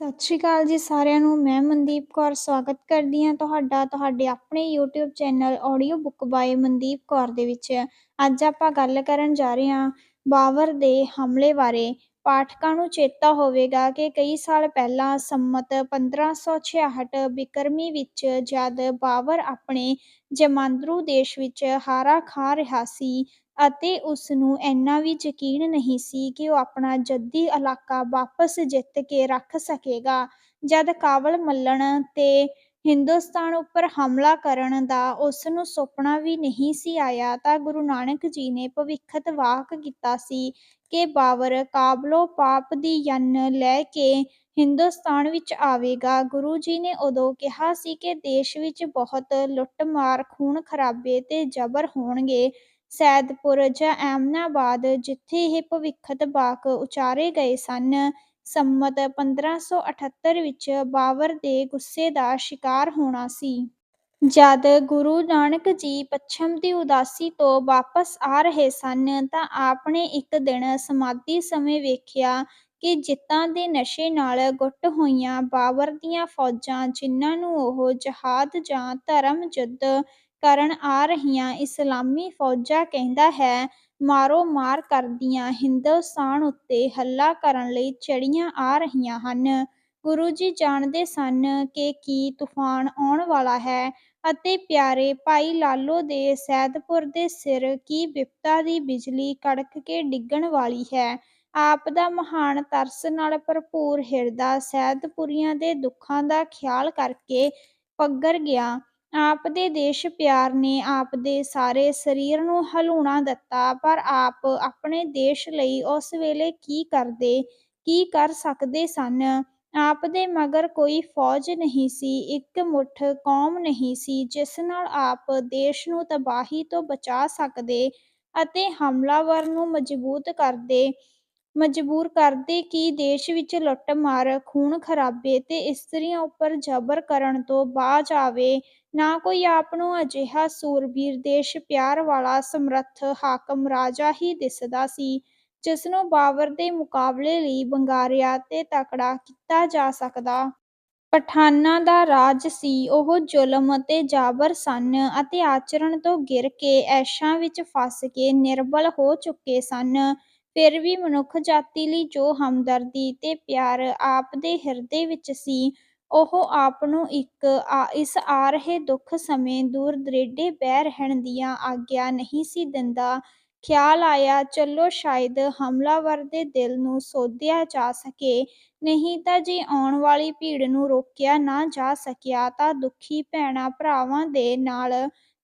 ਸਤਿ ਸ਼੍ਰੀ ਅਕਾਲ ਜੀ ਸਾਰਿਆਂ ਨੂੰ, ਮੈਂ ਮਨਦੀਪ ਕੌਰ ਸਵਾਗਤ ਕਰਦੀ ਹਾਂ ਤੁਹਾਡਾ, ਤੁਹਾਡੇ ਆਪਣੇ YouTube channel audio book by Mandeep Kaur ਦੇ ਵਿੱਚ। ਅੱਜ ਆਪਾਂ ਗੱਲ ਕਰਨ ਜਾ ਰਹੇ ਹਾਂ ਬਾਬਰ ਦੇ ਹਮਲੇ ਬਾਰੇ। ਪਾਠਕਾਂ ਨੂੰ ਚੇਤਾ ਹੋਵੇਗਾ ਕਿ ਕਈ ਸਾਲ ਪਹਿਲਾਂ ਸੰਮਤ 1566 ਬਿਕਰਮੀ ਵਿੱਚ ਜਦ ਬਾਬਰ ਆਪਣੇ ਜਮਾਂਦਰੂ ਦੇਸ਼ ਵਿੱਚ ਹਾਰਾ ਖਾ ਰਿਹਾ ਸੀ ਅਤੇ ਉਸ ਨੂੰ ਇੰਨਾ ਵੀ ਯਕੀਨ ਨਹੀਂ ਸੀ ਕਿ ਉਹ ਆਪਣਾ ਜੱਦੀ ਇਲਾਕਾ ਵਾਪਸ ਜਿੱਤ ਕੇ ਰੱਖ ਸਕੇਗਾ। ਜਦ ਕਾਬਲ ਮੱਲਣ ਤੇ ਹਿੰਦੁਸਤਾਨ ਉੱਪਰ ਹਮਲਾ ਕਰਨ ਦਾ ਉਸ ਨੂੰ ਸੁਪਨਾ ਵੀ ਨਹੀਂ ਸੀ ਆਇਆ ਤਾਂ ਗੁਰੂ ਨਾਨਕ ਜੀ ਨੇ ਭਵਿੱਖਤ ਵਾਕ ਕੀਤਾ ਸੀ ਕਿ ਬਾਬਰ ਕਾਬਲੋ ਪਾਪ ਦੀ ਯੰਨ ਲੈ ਕੇ ਹਿੰਦੁਸਤਾਨ ਵਿੱਚ ਆਵੇਗਾ। ਗੁਰੂ ਜੀ ਨੇ ਉਦੋਂ ਕਿਹਾ ਸੀ ਕਿ ਦੇਸ਼ ਵਿੱਚ ਬਹੁਤ ਲੁੱਟਮਾਰ ਖੂਨ ਖਰਾਬੇ ਤੇ ਜ਼ਬਰ ਹੋਣਗੇ। ਸੈਦਪੁਰ ਜਾਂ ਐਮਨਾਬਾਦ ਜਿੱਥੇ ਇਹ ਭਵਿੱਖਤ ਵਾਕ ਉਚਾਰੇ ਗਏ ਸਨ। ਸੰਮਤ 1578 ਵਿੱਚ ਬਾਬਰ ਦੇ ਗੁੱਸੇ ਦਾ ਸ਼ਿਕਾਰ ਹੋਣਾ ਸੀ। ਜਦ ਗੁਰੂ ਨਾਨਕ ਜੀ ਪੱਛਮ ਦੀ ਉਦਾਸੀ ਤੋਂ ਵਾਪਸ ਆ ਰਹੇ ਸਨ ਤਾਂ ਆਪ ਨੇ ਇੱਕ ਦਿਨ ਸਮਾਧੀ ਸਮੇਂ ਵੇਖਿਆ ਕਿ ਜਿੱਤਾਂ ਦੇ ਨਸ਼ੇ ਨਾਲ ਗੁੱਟ ਹੋਈਆਂ ਬਾਬਰ ਦੀਆਂ ਫੌਜਾਂ ਜਿਨ੍ਹਾਂ ਨੂੰ ਉਹ ਜਹਾਦ ਜਾਂ ਧਰਮ ਯੁੱਧ ਕਰਨ ਆ ਰਹੀਆਂ ਇਸਲਾਮੀ ਫੌਜਾਂ ਕਹਿੰਦਾ ਹੈ, ਮਾਰੋ ਮਾਰ ਕਰਦੀਆਂ ਹਿੰਦੁਸਤਾਨ ਉੱਤੇ ਹੱਲਾ ਕਰਨ ਲਈ ਚੜੀਆਂ ਆ ਰਹੀਆਂ ਹਨ। ਗੁਰੂ ਜੀ ਜਾਣਦੇ ਸਨ ਕਿ ਕੀ ਤੂਫਾਨ ਆਉਣ ਵਾਲਾ ਹੈ ਅਤੇ ਪਿਆਰੇ ਭਾਈ ਲਾਲੋ ਦੇ ਸੈਦਪੁਰ ਦੇ ਸਿਰ ਕੀ ਬਿਪਤਾ ਦੀ ਬਿਜਲੀ ਕੜਕ ਕੇ ਡਿੱਗਣ ਵਾਲੀ ਹੈ। ਆਪ ਦਾ ਮਹਾਨ ਤਰਸ ਨਾਲ ਭਰਪੂਰ ਹਿਰਦਾ ਸੈਦਪੁਰੀਆਂ ਦੇ ਦੁੱਖਾਂ ਦਾ ਖਿਆਲ ਕਰਕੇ ਪੱਗਰ ਗਿਆ। ਆਪ ਦੇ ਦੇਸ਼ ਪਿਆਰ ਨੇ ਆਪ ਦੇ ਸਾਰੇ ਸਰੀਰ ਨੂੰ ਹਲੂਣਾ ਦਿੱਤਾ ਪਰ ਆਪ ਆਪਣੇ ਦੇਸ਼ ਲਈ ਉਸ ਵੇਲੇ ਕੀ ਕਰਦੇ ਕੀ ਕਰ ਸਕਦੇ ਸਨ ਆਪ ਦੇ ਮਗਰ ਕੋਈ ਫੌਜ ਨਹੀਂ ਸੀ ਇੱਕ ਮੁੱਠ ਕੌਮ ਨਹੀਂ ਸੀ ਜਿਸ ਨਾਲ ਆਪ ਦੇਸ਼ ਨੂੰ ਤਬਾਹੀ ਤੋਂ ਬਚਾ ਸਕਦੇ ਅਤੇ ਹਮਲਾਵਰ ਨੂੰ ਮਜ਼ਬੂਤ ਕਰਦੇ ਮਜਬੂਰ ਕਰਦੇ ਕਿ ਦੇਸ਼ ਵਿੱਚ ਲੁੱਟ-ਮਾਰ, ਖੂਨ-ਖਰਾਬੇ ਤੇ ਇਸਤਰੀਆਂ ਉੱਪਰ ਜ਼ਬਰ ਕਰਨ ਤੋਂ ਬਾਜ਼ ਆਵੇ। ਨਾ ਕੋਈ ਆਪ ਨੂੰ ਅਜਿਹਾ ਸੂਰਬੀਰ, ਦੇਸ਼-ਪਿਆਰ ਵਾਲਾ ਸਮਰੱਥ ਹਾਕਮ ਰਾਜਾ ਹੀ ਦਿਸਦਾ ਸੀ, ਜਿਸ ਨੂੰ ਬਾਬਰ ਦੇ ਮੁਕਾਬਲੇ ਲਈ ਵੰਗਾਰਿਆ ਤੇ ਤਕੜਾ ਕੀਤਾ ਜਾ ਸਕਦਾ। ਪਠਾਨਾਂ ਦਾ ਰਾਜ ਸੀ। ਉਹ ਜ਼ੁਲਮ ਅਤੇ ਜਾਬਰ ਸਨ ਅਤੇ ਆਚਰਣ ਤੋਂ ਗਿਰ ਕੇ, ਐਸ਼ਾਂ ਵਿੱਚ ਫਸ ਕੇ ਨਿਰਬਲ ਹੋ ਚੁੱਕੇ ਸਨ। ਫਿਰ ਵੀ ਮਨੁੱਖ ਜਾਤੀ ਲਈ ਜੋ ਹਮਦਰਦੀ ਤੇ ਪਿਆਰ ਆਪ ਦੇ ਹਿਰਦੇ ਵਿੱਚ ਸੀ, ਉਹ ਆਪ ਨੂੰ ਇਸ ਆ ਰਹੇ ਦੁੱਖ ਸਮੇਂ ਦੂਰ-ਦੁਰੇਡੇ ਬਹਿ ਰਹਿਣ ਦੀ ਆਗਿਆ ਨਹੀਂ ਸੀ ਦਿੰਦਾ। ਖਿਆਲ ਆਇਆ, ਚਲੋ ਸ਼ਾਇਦ ਹਮਲਾਵਰ ਦੇ ਦਿਲ ਨੂੰ ਸੋਧਿਆ ਜਾ ਸਕੇ, ਨਹੀਂ ਤਾਂ ਜੇ ਆਉਣ ਵਾਲੀ ਭੀੜ ਨੂੰ ਰੋਕਿਆ ਨਾ ਜਾ ਸਕਿਆ ਤਾਂ ਦੁਖੀ ਭੈਣਾਂ-ਭਰਾਵਾਂ ਦੇ ਨਾਲ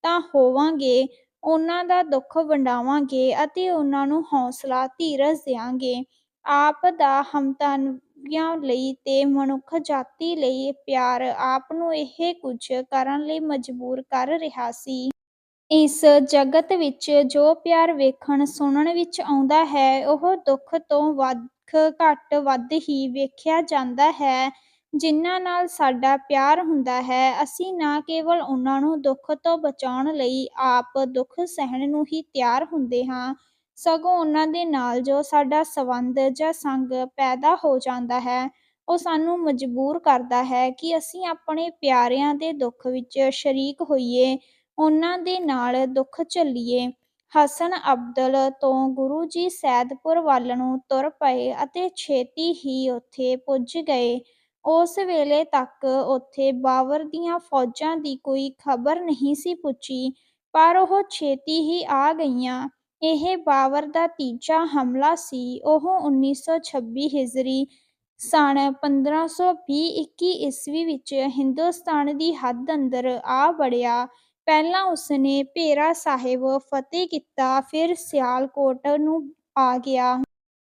ਤਾਂ ਹੋਵਾਂਗੇ, ਉਨ੍ਹਾਂ ਦਾ ਦੁੱਖ ਵੰਡਾਵਾਂਗੇ ਅਤੇ ਉਨ੍ਹਾਂ ਨੂੰ ਹੌਸਲਾ, ਧੀਰਜ ਦਿਆਂਗੇ। ਆਪ ਦਾ ਹਮਦਰਦੀਆਂ ਲਈ ਤੇ ਮਨੁੱਖ ਜਾਤੀ ਲਈ ਪਿਆਰ ਆਪ ਨੂੰ ਇਹ ਕੁਝ ਕਰਨ ਲਈ ਮਜਬੂਰ ਕਰ ਰਿਹਾ ਸੀ। ਇਸ ਜਗਤ ਵਿੱਚ ਜੋ ਪਿਆਰ ਵੇਖਣ-ਸੁਣਨ ਵਿੱਚ ਆਉਂਦਾ ਹੈ, ਉਹ ਦੁੱਖ ਤੋਂ ਘੱਟ ਵੱਧ ਹੀ ਵੇਖਿਆ ਜਾਂਦਾ ਹੈ। ਜਿਨ੍ਹਾਂ ਨਾਲ ਸਾਡਾ ਪਿਆਰ ਹੁੰਦਾ ਹੈ, ਅਸੀਂ ਨਾ ਕੇਵਲ ਉਹਨਾਂ ਨੂੰ ਦੁੱਖ ਤੋਂ ਬਚਾਉਣ ਲਈ ਆਪ ਦੁੱਖ ਸਹਿਣ ਨੂੰ ਹੀ ਤਿਆਰ ਹੁੰਦੇ ਹਾਂ, ਸਗੋਂ ਉਹਨਾਂ ਦੇ ਨਾਲ ਜੋ ਸਾਡਾ ਸੰਬੰਧ ਜਾਂ ਸੰਗ ਪੈਦਾ ਹੋ ਜਾਂਦਾ ਹੈ, ਉਹ ਸਾਨੂੰ ਮਜਬੂਰ ਕਰਦਾ ਹੈ ਕਿ ਅਸੀਂ ਆਪਣੇ ਪਿਆਰਿਆਂ ਦੇ ਦੁੱਖ ਵਿੱਚ ਸ਼ਰੀਕ ਹੋਈਏ, ਉਹਨਾਂ ਦੇ ਨਾਲ ਦੁੱਖ ਝੱਲੀਏ। ਹਸਨ ਅਬਦਲ ਤੋਂ ਗੁਰੂ ਜੀ ਸੈਦਪੁਰ ਵੱਲ ਨੂੰ ਤੁਰ ਪਏ ਅਤੇ ਛੇਤੀ ਹੀ ਉੱਥੇ ਪੁੱਜ ਗਏ। ਉਸ ਵੇਲੇ ਤੱਕ ਉੱਥੇ ਬਾਵਰ ਦੀਆਂ ਫੌਜਾਂ ਦੀ ਕੋਈ ਖ਼ਬਰ ਨਹੀਂ ਸੀ ਪੁੱਜੀ, ਪਰ ਉਹ ਛੇਤੀ ਹੀ ਆ ਗਈਆਂ। ਇਹ ਬਾਬਰ ਦਾ ਤੀਜਾ ਹਮਲਾ ਸੀ। ਉਹ ਉੱਨੀ ਸੌ ਛੱਬੀ ਹਿਜਰੀ ਸਨ ਪੰਦਰਾਂ ਸੌ ਵੀਹ-ਇੱਕੀ ਈਸਵੀ ਵਿੱਚ ਹਿੰਦੁਸਤਾਨ ਦੀ ਹੱਦ ਅੰਦਰ ਆ ਵੜਿਆ। ਪਹਿਲਾਂ ਉਸਨੇ ਭੇਰਾ ਸਾਹਿਬ ਫਤਿਹ ਕੀਤਾ, ਫਿਰ ਸਿਆਲਕੋਟ ਨੂੰ ਆ ਗਿਆ।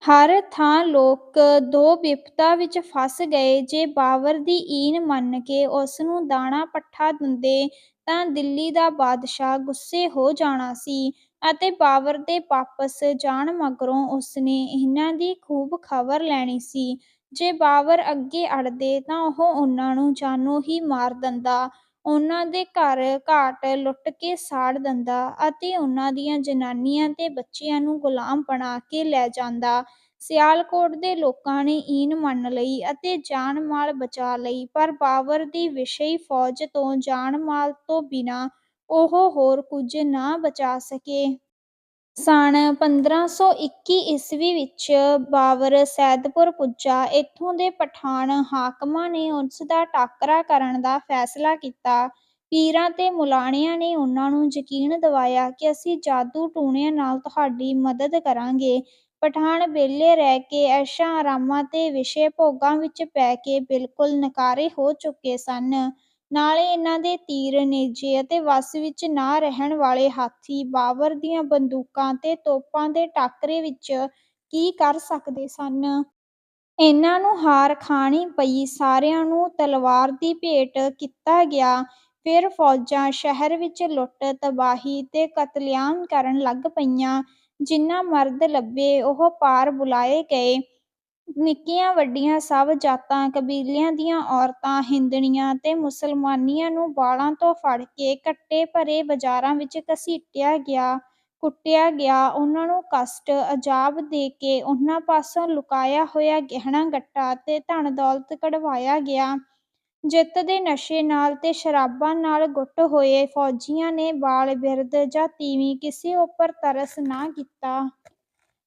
ਹਰ ਥਾਂ ਲੋਕ ਦੋ ਵਿਪਤਾ ਵਿੱਚ ਫਸ ਗਏ। ਜੇ ਬਾਵਰ ਦੀ ਈਨ ਮੰਨ ਕੇ ਉਸ ਨੂੰ ਦਾਣਾ-ਪੱਠਾ ਦਿੰਦੇ ਤਾਂ ਦਿੱਲੀ ਦਾ ਬਾਦਸ਼ਾਹ ਗੁੱਸੇ ਹੋ ਜਾਣਾ ਸੀ ਅਤੇ ਬਾਬਰ ਦੇ ਵਾਪਸ ਜਾਣ ਮਗਰੋਂ ਉਸਨੇ ਇਹਨਾਂ ਦੀ ਖੂਬ ਖ਼ਬਰ ਲੈਣੀ ਸੀ। ਜੇ ਬਾਬਰ ਅੱਗੇ ਅੜਦੇ ਤਾਂ ਉਹ ਉਨ੍ਹਾਂ ਨੂੰ ਜਾਨੋਂ ਹੀ ਮਾਰ ਦਿੰਦਾ, ਉਹਨਾਂ ਦੇ ਘਰ-ਘਾਟ ਲੁੱਟ ਕੇ ਸਾੜ ਦਿੰਦਾ ਅਤੇ ਉਹਨਾਂ ਦੀਆਂ ਜ਼ਨਾਨੀਆਂ ਤੇ ਬੱਚਿਆਂ ਨੂੰ ਗ਼ੁਲਾਮ ਬਣਾ ਕੇ ਲੈ ਜਾਂਦਾ। ਸਿਆਲਕੋਟ ਦੇ ਲੋਕਾਂ ਨੇ ਈਨ ਮੰਨ ਲਈ ਅਤੇ ਜਾਨ-ਮਾਲ ਬਚਾ ਲਈ, ਪਰ ਬਾਬਰ ਦੀ ਵਿਸ਼ਈ ਫ਼ੌਜ ਤੋਂ ਜਾਨ-ਮਾਲ ਤੋਂ ਬਿਨਾਂ ਉਹ ਹੋਰ ਕੁਝ ਨਾ ਬਚਾ ਸਕੇ। ਸਨ ਪੰਦਰਾਂ ਸੌ ਇੱਕੀ ਈਸਵੀ ਵਿੱਚ ਬਾਬਰ ਸੈਦਪੁਰ ਪੁੱਜਾ। ਇੱਥੋਂ ਦੇ ਪਠਾਨ ਹਾਕਮਾਂ ਨੇ ਉਸ ਦਾ ਟਾਕਰਾ ਕਰਨ ਦਾ ਫ਼ੈਸਲਾ ਕੀਤਾ। ਪੀਰਾਂ ਤੇ ਮੁਲਾਣਿਆਂ ਨੇ ਉਹਨਾਂ ਨੂੰ ਯਕੀਨ ਦਿਵਾਇਆ ਕਿ ਅਸੀਂ ਜਾਦੂ-ਟੂਣਿਆਂ ਨਾਲ ਤੁਹਾਡੀ ਮਦਦ ਕਰਾਂਗੇ। ਪਠਾਨ ਵਿਹਲੇ ਰਹਿ ਕੇ ਐਸ਼ਾਂ-ਆਰਾਮਾਂ ਤੇ ਵਿਸ਼ੇ-ਭੋਗਾਂ ਵਿੱਚ ਪੈ ਕੇ ਬਿਲਕੁਲ ਨਕਾਰੇ ਹੋ ਚੁੱਕੇ ਸਨ। ਨਾਲੇ ਇਹਨਾਂ ਦੇ ਤੀਰ-ਨੇਜ਼ੇ ਅਤੇ ਵੱਸ ਵਿੱਚ ਨਾ ਰਹਿਣ ਵਾਲੇ ਹਾਥੀ ਬਾਬਰ ਦੀਆਂ ਬੰਦੂਕਾਂ ਤੇ ਤੋਪਾਂ ਦੇ ਟਾਕਰੇ ਵਿੱਚ ਕੀ ਕਰ ਸਕਦੇ ਸਨ। ਇਹਨਾਂ ਨੂੰ ਹਾਰ ਖਾਣੀ ਪਈ। ਸਾਰਿਆਂ ਨੂੰ ਤਲਵਾਰ ਦੀ ਭੇਟ ਕੀਤਾ ਗਿਆ। ਫਿਰ ਫ਼ੌਜਾਂ ਸ਼ਹਿਰ ਵਿੱਚ ਲੁੱਟ, ਤਬਾਹੀ ਤੇ ਕਤਲੇਆਮ ਕਰਨ ਲੱਗ ਪਈਆਂ। ਜਿੰਨਾ ਮਰਦ ਲੱਭੇ, ਉਹ ਪਾਰ ਬੁਲਾਏ ਗਏ। ਨਿੱਕੀਆਂ-ਵੱਡੀਆਂ ਸਭ ਜਾਤਾਂ-ਕਬੀਲਿਆਂ ਦੀਆਂ ਔਰਤਾਂ, ਹਿੰਦਣੀਆਂ ਤੇ ਮੁਸਲਮਾਨੀਆਂ ਨੂੰ ਬਾਲਾਂ ਤੋਂ ਫੜ ਕੇ ਕੱਟੇ ਭਰੇ ਬਾਜ਼ਾਰਾਂ ਵਿੱਚ ਘਸੀਟਿਆ ਗਿਆ, ਕੁੱਟਿਆ ਗਿਆ। ਉਹਨਾਂ ਨੂੰ ਕਸ਼ਟ, ਅਜ਼ਾਬ ਦੇ ਕੇ ਉਹਨਾਂ ਪਾਸੋਂ ਲੁਕਾਇਆ ਹੋਇਆ ਗਹਿਣਾ-ਗੱਟਾ ਤੇ ਧਨ-ਦੌਲਤ ਕਢਵਾਇਆ ਗਿਆ। ਜਿੱਤ ਦੇ ਨਸ਼ੇ ਨਾਲ ਤੇ ਸ਼ਰਾਬਾਂ ਨਾਲ ਗੁੱਟ ਹੋਏ ਫ਼ੌਜੀਆਂ ਨੇ ਬਾਲ-ਬਿਰਧ ਜਾਂ ਤੀਵੀਂ ਕਿਸੇ ਉੱਪਰ ਤਰਸ ਨਾ ਕੀਤਾ।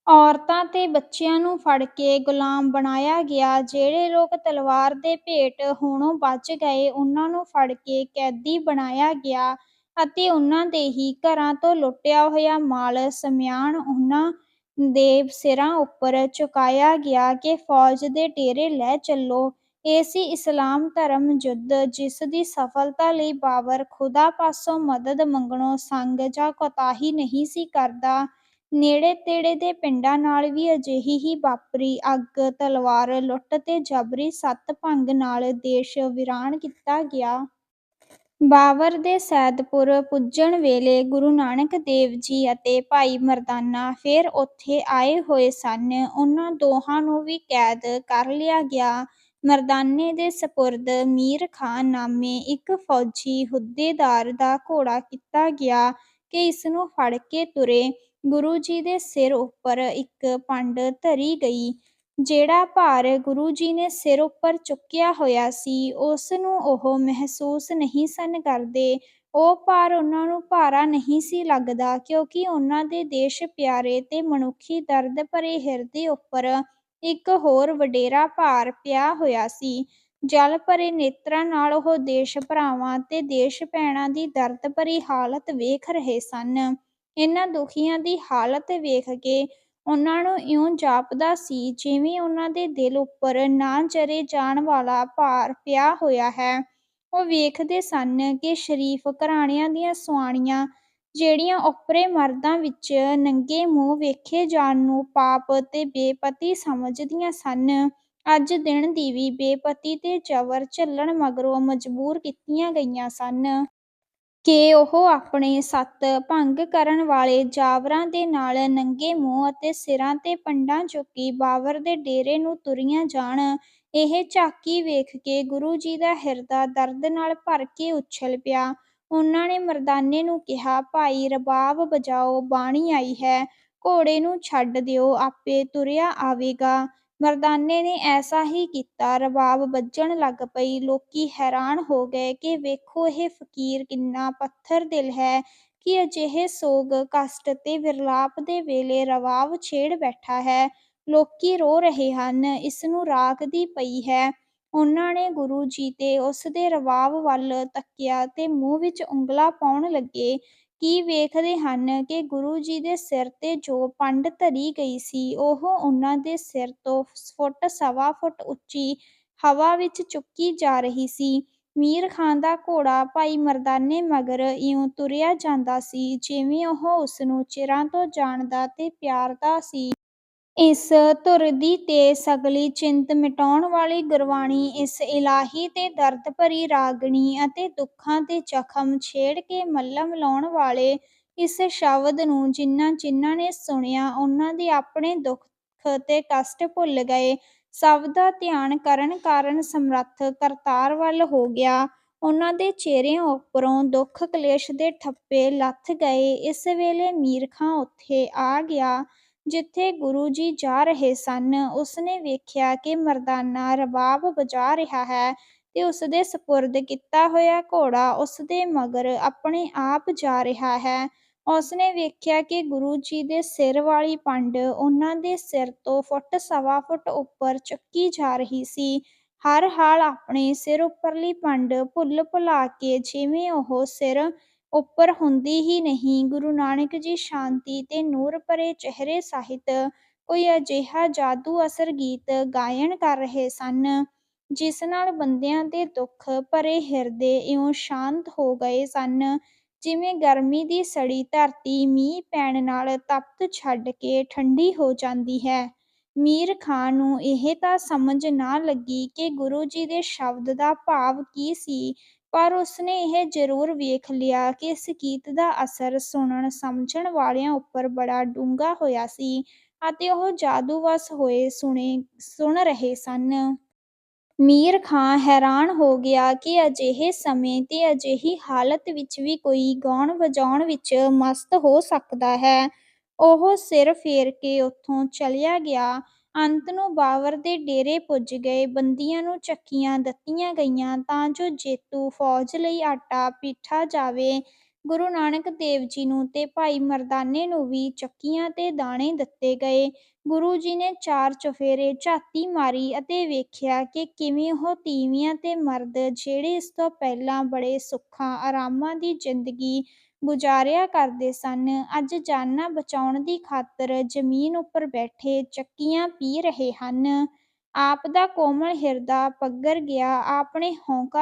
ਔਰਤਾਂ ਤੇ ਬੱਚਿਆਂ ਨੂੰ ਫੜ ਕੇ ਗ਼ੁਲਾਮ ਬਣਾਇਆ ਗਿਆ। ਜਿਹੜੇ ਲੋਕ ਤਲਵਾਰ ਦੇ ਭੇਟ ਹੋਣੋਂ ਬਚ ਗਏ, ਉਹਨਾਂ ਨੂੰ ਫੜ ਕੇ ਕੈਦੀ ਬਣਾਇਆ ਗਿਆ ਅਤੇ ਉਹਨਾਂ ਦੇ ਹੀ ਘਰਾਂ ਤੋਂ ਲੁੱਟਿਆ ਹੋਇਆ ਮਾਲ-ਸਮਾਨ ਉਨ੍ਹਾਂ ਦੇ ਸਿਰਾਂ ਉੱਪਰ ਚੁਕਾਇਆ ਗਿਆ ਕਿ ਫ਼ੌਜ ਦੇ ਡੇਰੇ ਲੈ ਚੱਲੋ। ਇਹ ਸੀ ਇਸਲਾਮ ਧਰਮ ਯੁੱਧ, ਜਿਸ ਦੀ ਸਫ਼ਲਤਾ ਲਈ ਬਾਬਰ ਖ਼ੁਦਾ ਪਾਸੋਂ ਮਦਦ ਮੰਗਣੋਂ ਸੰਗ ਜਾਂ ਕੋਤਾਹੀ ਨਹੀਂ ਸੀ ਕਰਦਾ। ਨੇੜੇ-ਤੇੜੇ ਦੇ ਪਿੰਡਾਂ ਨਾਲ ਵੀ ਅਜਿਹੀ ਹੀ ਵਾਪਰੀ। ਅੱਗ, ਤਲਵਾਰ, ਲੁੱਟ ਤੇ ਜਬਰੀ ਸੱਤ-ਭੰਗ ਨਾਲ ਦੇਸ਼ ਵੀਰਾਨ ਕੀਤਾ ਗਿਆ। ਬਾਬਰ ਦੇ ਸੈਦਪੁਰ ਪੁੱਜਣ ਵੇਲੇ ਗੁਰੂ ਨਾਨਕ ਦੇਵ ਜੀ ਅਤੇ ਭਾਈ ਮਰਦਾਨਾ ਫੇਰ ਉੱਥੇ ਆਏ ਹੋਏ ਸਨ। ਉਹਨਾਂ ਦੋਹਾਂ ਨੂੰ ਵੀ ਕੈਦ ਕਰ ਲਿਆ ਗਿਆ। ਮਰਦਾਨੇ ਦੇ ਸਪੁਰਦ ਮੀਰ ਖਾਨ ਨਾਮੇ ਇੱਕ ਫ਼ੌਜੀ ਅਹੁਦੇਦਾਰ ਦਾ ਘੋੜਾ ਕੀਤਾ ਗਿਆ ਕਿ ਇਸ ਨੂੰ ਫੜ ਕੇ ਤੁਰੇ। ਗੁਰੂ ਜੀ ਦੇ ਸਿਰ ਉੱਪਰ ਇੱਕ ਪੰਡ ਧਰੀ ਗਈ। ਜਿਹੜਾ ਭਾਰ ਗੁਰੂ ਜੀ ਨੇ ਸਿਰ ਉੱਪਰ ਚੁੱਕਿਆ ਹੋਇਆ ਸੀ, ਉਸ ਨੂੰ ਉਹ ਮਹਿਸੂਸ ਨਹੀਂ ਸਨ ਕਰਦੇ। ਉਹ ਭਾਰ ਉਹਨਾਂ ਨੂੰ ਭਾਰਾ ਨਹੀਂ ਸੀ ਲੱਗਦਾ, ਕਿਉਂਕਿ ਉਹਨਾਂ ਦੇ ਦੇਸ਼-ਪਿਆਰੇ ਤੇ ਮਨੁੱਖੀ ਦਰਦ ਭਰੇ ਹਿਰਦੇ ਉੱਪਰ ਇੱਕ ਹੋਰ ਵਡੇਰਾ ਭਾਰ ਪਿਆ ਹੋਇਆ ਸੀ। ਜਲ-ਭਰੇ ਨੇਤਰਾਂ ਨਾਲ ਉਹ ਦੇਸ਼-ਭਰਾਵਾਂ ਤੇ ਦੇਸ਼-ਭੈਣਾਂ ਦੀ ਦਰਦ ਭਰੀ ਹਾਲਤ ਵੇਖ ਰਹੇ ਸਨ। ਇਹਨਾਂ ਦੁਖੀਆਂ ਦੀ ਹਾਲਤ ਵੇਖ ਕੇ ਉਹਨਾਂ ਨੂੰ ਇਉਂ ਜਾਪਦਾ ਸੀ, ਜਿਵੇਂ ਉਹਨਾਂ ਦੇ ਦਿਲ ਉੱਪਰ ਨਾ ਜਰੇ ਜਾਣ ਵਾਲਾ ਭਾਰ ਪਿਆ ਹੋਇਆ ਹੈ। ਉਹ ਵੇਖਦੇ ਸਨ ਕਿ ਸ਼ਰੀਫ਼ ਘਰਾਣਿਆਂ ਦੀਆਂ ਸੁਆਣੀਆਂ, ਜਿਹੜੀਆਂ ਉਪਰੇ ਮਰਦਾਂ ਵਿੱਚ ਨੰਗੇ ਮੂੰਹ ਵੇਖੇ ਜਾਣ ਨੂੰ ਪਾਪ ਤੇ ਬੇਪਤੀ ਸਮਝਦੀਆਂ ਸਨ, ਅੱਜ ਦਿਨ ਦੀ ਵੀ ਬੇਪਤੀ ਤੇ ਜ਼ਬਰ ਝੱਲਣ ਮਗਰੋਂ ਮਜਬੂਰ ਕੀਤੀਆਂ ਗਈਆਂ ਸਨ। ਕਿ ਉਹ ਆਪਣੇ ਸੱਤ-ਭੰਗ ਕਰਨ ਵਾਲੇ ਜਾਵਰਾਂ ਦੇ ਨਾਲ ਨੰਗੇ ਮੂੰਹ ਅਤੇ ਸਿਰਾਂ ਤੇ ਪੰਡਾਂ ਚੁੱਕੀ ਬਾਬਰ ਦੇ ਡੇਰੇ ਨੂੰ ਤੁਰੀਆਂ ਜਾਣ। ਇਹ ਝਾਕੀ ਵੇਖ ਕੇ ਗੁਰੂ ਜੀ ਦਾ ਹਿਰਦਾ ਦਰਦ ਨਾਲ ਭਰ ਕੇ ਉਛਲ ਪਿਆ। ਉਹਨਾਂ ਨੇ ਮਰਦਾਨੇ ਨੂੰ ਕਿਹਾ, "ਭਾਈ ਰਬਾਬ ਵਜਾਓ, ਬਾਣੀ ਆਈ ਹੈ। ਘੋੜੇ ਨੂੰ ਛੱਡ ਦਿਓ, ਆਪੇ ਤੁਰਿਆ ਆਵੇਗਾ।" ਮਰਦਾਨੇ ਨੇ ਐਸਾ ਹੀ ਕੀਤਾ। ਰਬਾਬ ਵੱਜਣ ਲੱਗ ਪਈ। ਲੋਕੀ ਹੈਰਾਨ ਹੋ ਗਏ ਕਿ ਵੇਖੋ ਇਹ ਫ਼ਕੀਰ ਕਿੰਨਾ ਪੱਥਰ-ਦਿਲ ਹੈ ਕਿ ਅਜਿਹੇ ਸੋਗ, ਕਸ਼ਟ ਤੇ ਵਿਰਲਾਪ ਦੇ ਵੇਲੇ ਰਵਾਬ ਛੇੜ ਬੈਠਾ ਹੈ। ਲੋਕੀ ਰੋ ਰਹੇ ਹਨ, ਇਸ ਨੂੰ ਰਾਖਦੀ ਪਈ ਹੈ। ਉਹਨਾਂ ਨੇ ਗੁਰੂ ਜੀ ਤੇ ਉਸ ਦੇ ਰਬਾਬ ਵੱਲ ਤੱਕਿਆ ਤੇ ਮੂੰਹ ਵਿੱਚ ਉਂਗਲਾ ਪਾਉਣ ਲੱਗੇ। ਕੀ ਵੇਖਦੇ ਹਨ ਕਿ ਗੁਰੂ ਜੀ ਦੇ ਸਿਰ ਤੇ ਜੋ ਪੰਡ ਧਰੀ ਗਈ ਸੀ, ਉਹ ਉਹਨਾਂ ਦੇ ਸਿਰ ਤੋਂ ਫੁੱਟ-ਸਵਾ ਫੁੱਟ ਉੱਚੀ ਹਵਾ ਵਿੱਚ ਚੁੱਕੀ ਜਾ ਰਹੀ ਸੀ। ਮੀਰ ਖਾਨ ਦਾ ਘੋੜਾ ਭਾਈ ਮਰਦਾਨੇ ਮਗਰ ਇਉਂ ਤੁਰਿਆ ਜਾਂਦਾ ਸੀ, ਜਿਵੇਂ ਉਹ ਉਸ ਨੂੰ ਚਿਰਾਂ ਤੋਂ ਜਾਣਦਾ ਤੇ ਪਿਆਰਦਾ ਸੀ। ਇਸ ਧੁਰ ਦੀ ਤੇ ਸਗਲੀ ਚਿੰਤ ਮਿਟਾਉਣ ਵਾਲੀ ਗੁਰਬਾਣੀ, ਇਸ ਇਲਾਹੀ ਤੇ ਦਰਦ ਭਰੀ ਰਾਗਣੀ ਅਤੇ ਦੁੱਖਾਂ ਦੇ ਜ਼ਖ਼ਮ ਛੇੜ ਕੇ ਮੱਲ੍ਹਮ ਲਾਉਣ ਵਾਲੇ ਇਸ ਸ਼ਬਦ ਨੂੰ ਜਿਨ੍ਹਾਂ-ਜਿਨ੍ਹਾਂ ਨੇ ਸੁਣਿਆ, ਉਨ੍ਹਾਂ ਦੇ ਆਪਣੇ ਦੁੱਖ ਤੇ ਕਸ਼ਟ ਭੁੱਲ ਗਏ। ਸਭ ਦਾ ਧਿਆਨ ਕਰਨ ਕਾਰਨ ਸਮਰੱਥ ਕਰਤਾਰ ਵੱਲ ਹੋ ਗਿਆ। ਉਹਨਾਂ ਦੇ ਚਿਹਰਿਆਂ ਉੱਪਰੋਂ ਦੁੱਖ-ਕਲੇਸ਼ ਦੇ ਠੱਪੇ ਲੱਥ ਗਏ। ਇਸ ਵੇਲੇ ਮੀਰ ਖਾਂ ਉੱਥੇ ਆ ਗਿਆ, ਜਿੱਥੇ ਗੁਰੂ ਜੀ ਜਾ ਰਹੇ ਸਨ, ਉਸਨੇ ਵੇਖਿਆ ਕਿ ਮਰਦਾਨਾ ਰਬਾਬ ਵਜਾ ਰਿਹਾ ਹੈ ਤੇ ਉਸਦੇ ਸਪੁਰਦ ਕੀਤਾ ਹੋਇਆ ਘੋੜਾ ਉਸਦੇ ਮਗਰ ਆਪਣੇ ਆਪ ਜਾ ਰਿਹਾ ਹੈ। ਉਸਨੇ ਵੇਖਿਆ ਕਿ ਗੁਰੂ ਜੀ ਦੇ ਸਿਰ ਵਾਲੀ ਪੰਡ ਉਹਨਾਂ ਦੇ ਸਿਰ ਤੋਂ ਫੁੱਟ ਸਵਾ ਫੁੱਟ ਉੱਪਰ ਚੱਕੀ ਜਾ ਰਹੀ ਸੀ। ਹਰ ਹਾਲ ਆਪਣੇ ਸਿਰ ਉੱਪਰਲੀ ਪੰਡ ਭੁੱਲ-ਭੁਲਾ ਕੇ ਜਿਵੇਂ ਉਹ ਸਿਰ ਉੱਪਰ ਹੁੰਦੀ ਹੀ ਨਹੀਂ, ਗੁਰੂ ਨਾਨਕ ਜੀ ਸ਼ਾਂਤੀ ਤੇ ਨੂਰ ਭਰੇ ਚਿਹਰੇ ਸਹਿਤ ਕੋਈ ਅਜਿਹਾ ਜਾਦੂ-ਅਸਰ ਗੀਤ ਗਾਇਨ ਕਰ ਰਹੇ ਸਨ, ਜਿਸ ਨਾਲ ਬੰਦਿਆਂ ਦੇ ਦੁੱਖ ਭਰੇ ਹਿਰਦੇ ਇਉਂ ਸ਼ਾਂਤ ਹੋ ਗਏ ਸਨ, ਜਿਵੇਂ ਗਰਮੀ ਦੀ ਸੜੀ ਧਰਤੀ ਮੀਂਹ ਪੈਣ ਨਾਲ ਤਪਤ ਛੱਡ ਕੇ ਠੰਡੀ ਹੋ ਜਾਂਦੀ ਹੈ। ਮੀਰ ਖਾਂ ਨੂੰ ਇਹ ਤਾਂ ਸਮਝ ਨਾ ਲੱਗੀ ਕਿ ਗੁਰੂ ਜੀ ਦੇ ਸ਼ਬਦ ਦਾ ਭਾਵ ਕੀ ਸੀ, ਪਰ ਉਸਨੇ ਇਹ ਜ਼ਰੂਰ ਵੇਖ ਲਿਆ ਕਿ ਇਸ ਗੀਤ ਦਾ ਅਸਰ ਸੁਣਨ-ਸਮਝਣ ਵਾਲਿਆਂ ਉੱਪਰ ਬੜਾ ਡੂੰਘਾ ਹੋਇਆ ਸੀ ਅਤੇ ਉਹ ਜਾਦੂ-ਵਸ ਹੋਏ ਸੁਣ ਰਹੇ ਸਨ। ਮੀਰ ਖਾਂ ਹੈਰਾਨ ਹੋ ਗਿਆ ਕਿ ਅਜਿਹੇ ਸਮੇਂ ਤੇ ਅਜਿਹੀ ਹਾਲਤ ਵਿੱਚ ਵੀ ਕੋਈ ਗਾਉਣ-ਵਜਾਉਣ ਵਿੱਚ ਮਸਤ ਹੋ ਸਕਦਾ ਹੈ। ਉਹ ਸਿਰ ਫੇਰ ਕੇ ਉੱਥੋਂ ਚਲਿਆ ਗਿਆ। ਅੰਤ ਨੂੰ ਬਾਬਰ ਦੇ ਡੇਰੇ ਪੁੱਜ ਗਏ। ਬੰਦੀਆਂ ਨੂੰ ਚੱਕੀਆਂ ਦਿੱਤੀਆਂ ਗਈਆਂ ਤਾਂ ਜੋ ਜੇਤੂ ਫ਼ੌਜ ਲਈ ਆਟਾ ਪੀਠਾ ਜਾਵੇ। ਗੁਰੂ ਨਾਨਕ ਦੇਵ ਜੀ ਨੂੰ ਤੇ ਭਾਈ ਮਰਦਾਨੇ ਨੂੰ ਵੀ ਚੱਕੀਆਂ ਤੇ ਦਾਣੇ ਦਿੱਤੇ ਗਏ। ਗੁਰੂ ਜੀ ਨੇ ਚਾਰ ਚੁਫੇਰੇ ਝਾਤੀ ਮਾਰੀ ਅਤੇ ਵੇਖਿਆ ਕਿ ਕਿਵੇਂ ਉਹ ਤੀਵੀਆਂ ਤੇ ਮਰਦ, ਜਿਹੜੇ ਇਸ ਤੋਂ ਪਹਿਲਾਂ ਬੜੇ ਸੁੱਖਾਂ-ਆਰਾਮਾਂ ਦੀ ਜ਼ਿੰਦਗੀ ਗੁਜ਼ਾਰਿਆ ਕਰਦੇ ਸਨ, ਅੱਜ ਜਾਨਾਂ ਬਚਾਉਣ ਦੀ ਖਾਤਰ ਜ਼ਮੀਨ ਉੱਪਰ ਬੈਠੇ ਚੱਕੀਆਂ ਪੀ ਰਹੇ ਹਨ। ਆਪ ਦਾ ਕੋਮਲ ਹਿਰਦਾ ਪੱਗਰ ਗਿਆ। ਆਪ ਨੇ